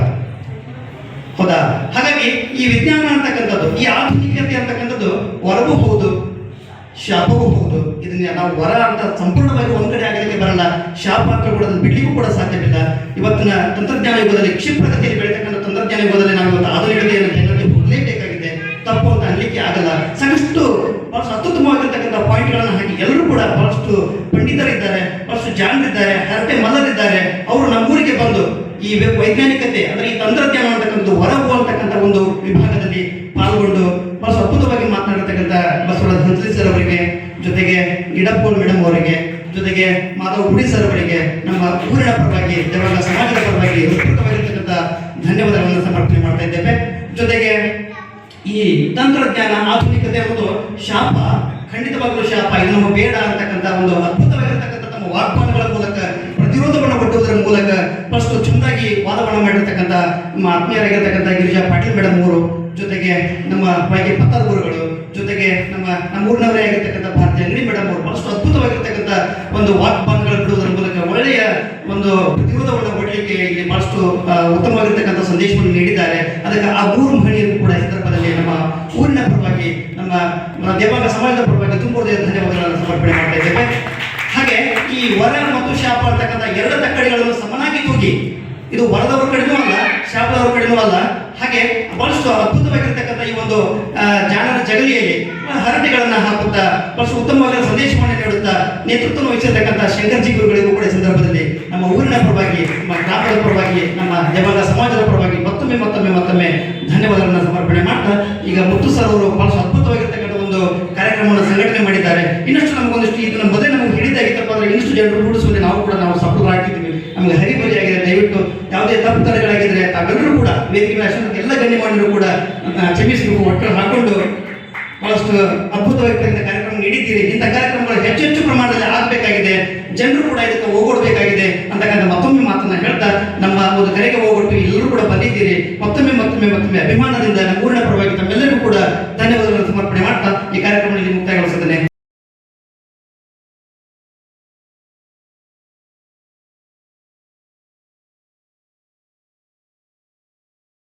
ಹೌದಾ? ಹಾಗಾಗಿ ಈ ವಿಜ್ಞಾನ ಅಂತಕ್ಕಂಥದ್ದು, ಈ ಆಧುನಿಕತೆ ಅಂತಕ್ಕಂಥದ್ದು ವರವೂ ಹೌದು, ಶಾಪವೂ ಹೌದು. ಇದನ್ನ ನಾವು ವರ ಅಂತ ಸಂಪೂರ್ಣವಾಗಿ ಒಂದ್ ಕಡೆ ಆಗಲಿಕ್ಕೆ ಬರಲ್ಲ. ಶಾಪ ಅಂತ ಕೂಡ ಅದನ್ನು ಬಿಡ್ಲಿಕ್ಕೂ ಕೂಡ ಸಾಧ್ಯವಿಲ್ಲ. ಇವತ್ತಿನ ತಂತ್ರಜ್ಞಾನ ಯುಗದಲ್ಲಿ ಕ್ಷಿಪ್ರಗತಿಯಲ್ಲಿ ಬೆಳೀತಕ್ಕಂಥ ತಂತ್ರಜ್ಞಾನ ಯುಗದಲ್ಲಿ ನಾವು ಇವತ್ತು ಆಧುನಿಕತೆಯನ್ನು ಹೋಗಲೇಬೇಕಾಗಿದೆ ತಪ್ಪು ಅಂತ ಅನ್ಲಿಕ್ಕೆ ಆಗಲ್ಲ. ಪಾಯಿಂಟ್ಗಳನ್ನು ಹಾಕಿ ಎಲ್ಲರೂ ಕೂಡ ಬಹಳಷ್ಟು ಪಂಡಿತರಿದ್ದಾರೆ ಬಹಳಷ್ಟು ಜಾಣರಿದ್ದಾರೆ, ಹರಟೆ ಮಲ್ಲರಿದ್ದಾರೆ, ಅವರು ನಮ್ಮೂರಿಗೆ ಬಂದು ಈ ವೈಜ್ಞಾನಿಕತೆ, ಅಂದ್ರೆ ಈ ತಂತ್ರಜ್ಞಾನ ಅಂತಕ್ಕಂಥ ಹೊರಗು ಅಂತಕ್ಕಂಥ ಒಂದು ವಿಭಾಗದಲ್ಲಿ ಪಾಲ್ಗೊಂಡು ಬಹಳಷ್ಟು ಅದ್ಭುತವಾಗಿ ಮಾತನಾಡತಕ್ಕಂಥ ಬಸವರಾಜ ಹಂಸಲಿ ಸರ್ ಅವರಿಗೆ, ಜೊತೆಗೆ ಇಡಪ್ಪೋಲ್ ಮೇಡಮ್ ಅವರಿಗೆ, ಜೊತೆಗೆ ಮಾಧವ್ ಗುಡಿ ಸರ್ ಅವರಿಗೆ, ನಮ್ಮ ಊರಿನ ಪರವಾಗಿ ದೇವರ ಸಮಾಜದ ಪರವಾಗಿ ಹೃತ್ಪೂರ್ವಕವಾಗಿರ್ತಕ್ಕಂಥ ಧನ್ಯವಾದಗಳನ್ನು ಸಮರ್ಪಣೆ ಮಾಡ್ತಾ ಇದ್ದೇವೆ. ಜೊತೆಗೆ ಈ ತಂತ್ರಜ್ಞಾನ, ಆಧುನಿಕತೆ ಒಂದು ಶಾಪ. ಖಂಡಿತವಾಗಲೂ ಶಾಪ, ಇದು ನಮ್ಮ ಬೇಡ ಅಂತಕ್ಕಂಥ ಒಂದು ಅದ್ಭುತವಾಗಿರತಕ್ಕಂಥ ತಮ್ಮ ವಾಗ್ವಾದಗಳ ಮೂಲಕ, ಪ್ರತಿರೋಧವನ್ನು ಕೊಟ್ಟುವುದರ ಮೂಲಕ ಫಸ್ಟ್ ಚುಂದಾಗಿ ವಾದವನ್ನು ಮಾಡಿರ್ತಕ್ಕಂಥ ನಮ್ಮ ಆತ್ಮೀಯರಾಗಿರ್ತಕ್ಕಂಥ ಗಿರಿಜಾ ಪಾಟೀಲ್ ಮೇಡಮ್ ಅವರು, ಜೊತೆಗೆ ನಮ್ಮ ವೈಗೆ ಪತ್ತಾರ್ ಗುರುಗಳು, ಜೊತೆಗೆ ನಮ್ಮ ನಮ್ಮೂರಿನವರೇ ಆಗಿರ್ತಕ್ಕಂಥ ಭಾರತೀಯ ಅಂಗಡಿ ಮೇಡಮ್ ಅವರು, ಬಹಳಷ್ಟು ಅದ್ಭುತವಾಗಿರ್ತಕ್ಕಂಥ ಒಂದು ವಾಗ್ವಾದಗಳು ಬಿಡುವುದರ ಮೂಲಕ ಒಳ್ಳೆಯ ಒಂದು ಪ್ರತಿರೋಧವನ್ನು ಕೊಡಲಿಕ್ಕೆ ಇಲ್ಲಿ ಬಹಳಷ್ಟು ಉತ್ತಮವಾಗಿರ್ತಕ್ಕಂಥ ಸಂದೇಶವನ್ನು ನೀಡಿದ್ದಾರೆ. ಅದಕ್ಕೆ ಆ ಗುರು ಮಹಿಳೆಯರು ಕೂಡ ಸಂದರ್ಭದಲ್ಲಿ ನಮ್ಮ ಊರಿನ ಪರವಾಗಿ, ನಮ್ಮ ದೇವಾಂಗ ಸಮಾಜದ ಪರವಾಗಿ ತುಂಬ ಧನ್ಯವಾದಗಳನ್ನು ಸಮರ್ಪಣೆ ಮಾಡ್ತಾ ಇದ್ದೇವೆ. ಹಾಗೆ ಈ ವರ ಮತ್ತು ಶಾಪ ಅಂತಕ್ಕಂಥ ಎರಡು ತಕ್ಕಡಿಗಳನ್ನು ಸಮನಾಗಿ ತೂಗಿ, ಇದು ವರದವರ ಕಡೆನೂ ಅಲ್ಲ, ಶಾಪದವರ ಕಡೆನೂ ಅಲ್ಲ, ಹಾಗೆ ಬಹಳಷ್ಟು ಅದ್ಭುತವಾಗಿರ್ತಕ್ಕಂಥ ಈ ಒಂದು ಜಾಣರ ಜಗಲಿಯಲ್ಲಿ ಹರಟೆಗಳನ್ನ ಹಾಕುತ್ತಾ ಬಹಳಷ್ಟು ಉತ್ತಮವಾದ ಸಂದೇಶವನ್ನು ನೇತೃತ್ವ ವಹಿಸಿರ್ತಕ್ಕಂಥ ಶಂಕರ್ಜಿ ಗುರುಗಳಿಗೂ ಕೂಡ ಸಂದರ್ಭದಲ್ಲಿ ನಮ್ಮ ಊರಿನ ಪರವಾಗಿ, ನಮ್ಮ ಗ್ರಾಮದ ಪರವಾಗಿ, ನಮ್ಮ ದೇವಾಂಗ ಸಮಾಜದ ಪರವಾಗಿ ಮತ್ತೊಮ್ಮೆ ಮತ್ತೊಮ್ಮೆ ಮತ್ತೊಮ್ಮೆ ಧನ್ಯವಾದಗಳನ್ನು ಸಮರ್ಪಣೆ ಮಾಡ್ತಾ, ಈಗ ಮುತ್ತು ಸರ್ ಅವರು ಬಹಳಷ್ಟು ಅದ್ಭುತವಾಗಿರ್ತಕ್ಕಂಥ ಒಂದು ಕಾರ್ಯಕ್ರಮವನ್ನು ಸಂಘಟನೆ ಮಾಡಿದ್ದಾರೆ. ಇನ್ನಷ್ಟು ನಮಗೊಂದಿಷ್ಟು ಇದನ್ನ ಮೊದಲೇ ನಮಗೆ ಹಿಡಿದಾಗಿತ್ತಪ್ಪ ಅಂದ್ರೆ ಇನ್ನಷ್ಟು ಜನರು ರೂಢಿಸುವಲ್ಲಿ ನಾವು ಕೂಡ ನಾವು ಸಫಲರಾಗ್ತಿದ್ದೀವಿ. ನಮಗೆ ಹರಿಬರಿ ಆಗಿದೆ ದಯವಿಟ್ಟು ಯಾವುದೇ ತಪ್ಪುತನಗಳಾಗಿದ್ರೆ ತಾವೆಲ್ಲರೂ ಕೂಡ ವೇದಿಕೆ ಅಷ್ಟೊಂದು ಎಲ್ಲ ಗಣ್ಯಮಾನ್ಯರು ಕೂಡ ಕ್ಷಮಿಸಬೇಕು ಒಟ್ಟು ಹಾಕೊಂಡು ಬಹಳಷ್ಟು ಅದ್ಭುತವಾಗಿರ್ತಕ್ಕಂಥ ನೀಡಿದ್ದೀರಿ ಇಂಥ ಕಾರ್ಯಕ್ರಮಗಳು ಹೆಚ್ಚೆಚ್ಚು ಹೆಚ್ಚು ಪ್ರಮಾಣದಲ್ಲಿ ಆಗಬೇಕಾಗಿದೆ. ಜನರು ಕೂಡ ಇದಕ್ಕೆ ಹೋಗೊಡ್ಬೇಕಾಗಿದೆ ಅಂತಕ್ಕಂಥ ಮತ್ತೊಮ್ಮೆ ಮಾತನ್ನ ಹೇಳ್ತಾ ನಮ್ಮ ಒಂದು ಕರೆಗೆ ಹೋಗೊಟ್ಟು ಎಲ್ಲರೂ ಕೂಡ ಬಂದಿದ್ದೀರಿ. ಮತ್ತೊಮ್ಮೆ ಮತ್ತೊಮ್ಮೆ ಮತ್ತೊಮ್ಮೆ ಅಭಿಮಾನದಿಂದ ನಮ್ಮ ಪರವಾಗಿ ತಮ್ಮೆಲ್ಲರಿಗೂ ಕೂಡ ಮಾಡ್ತಾ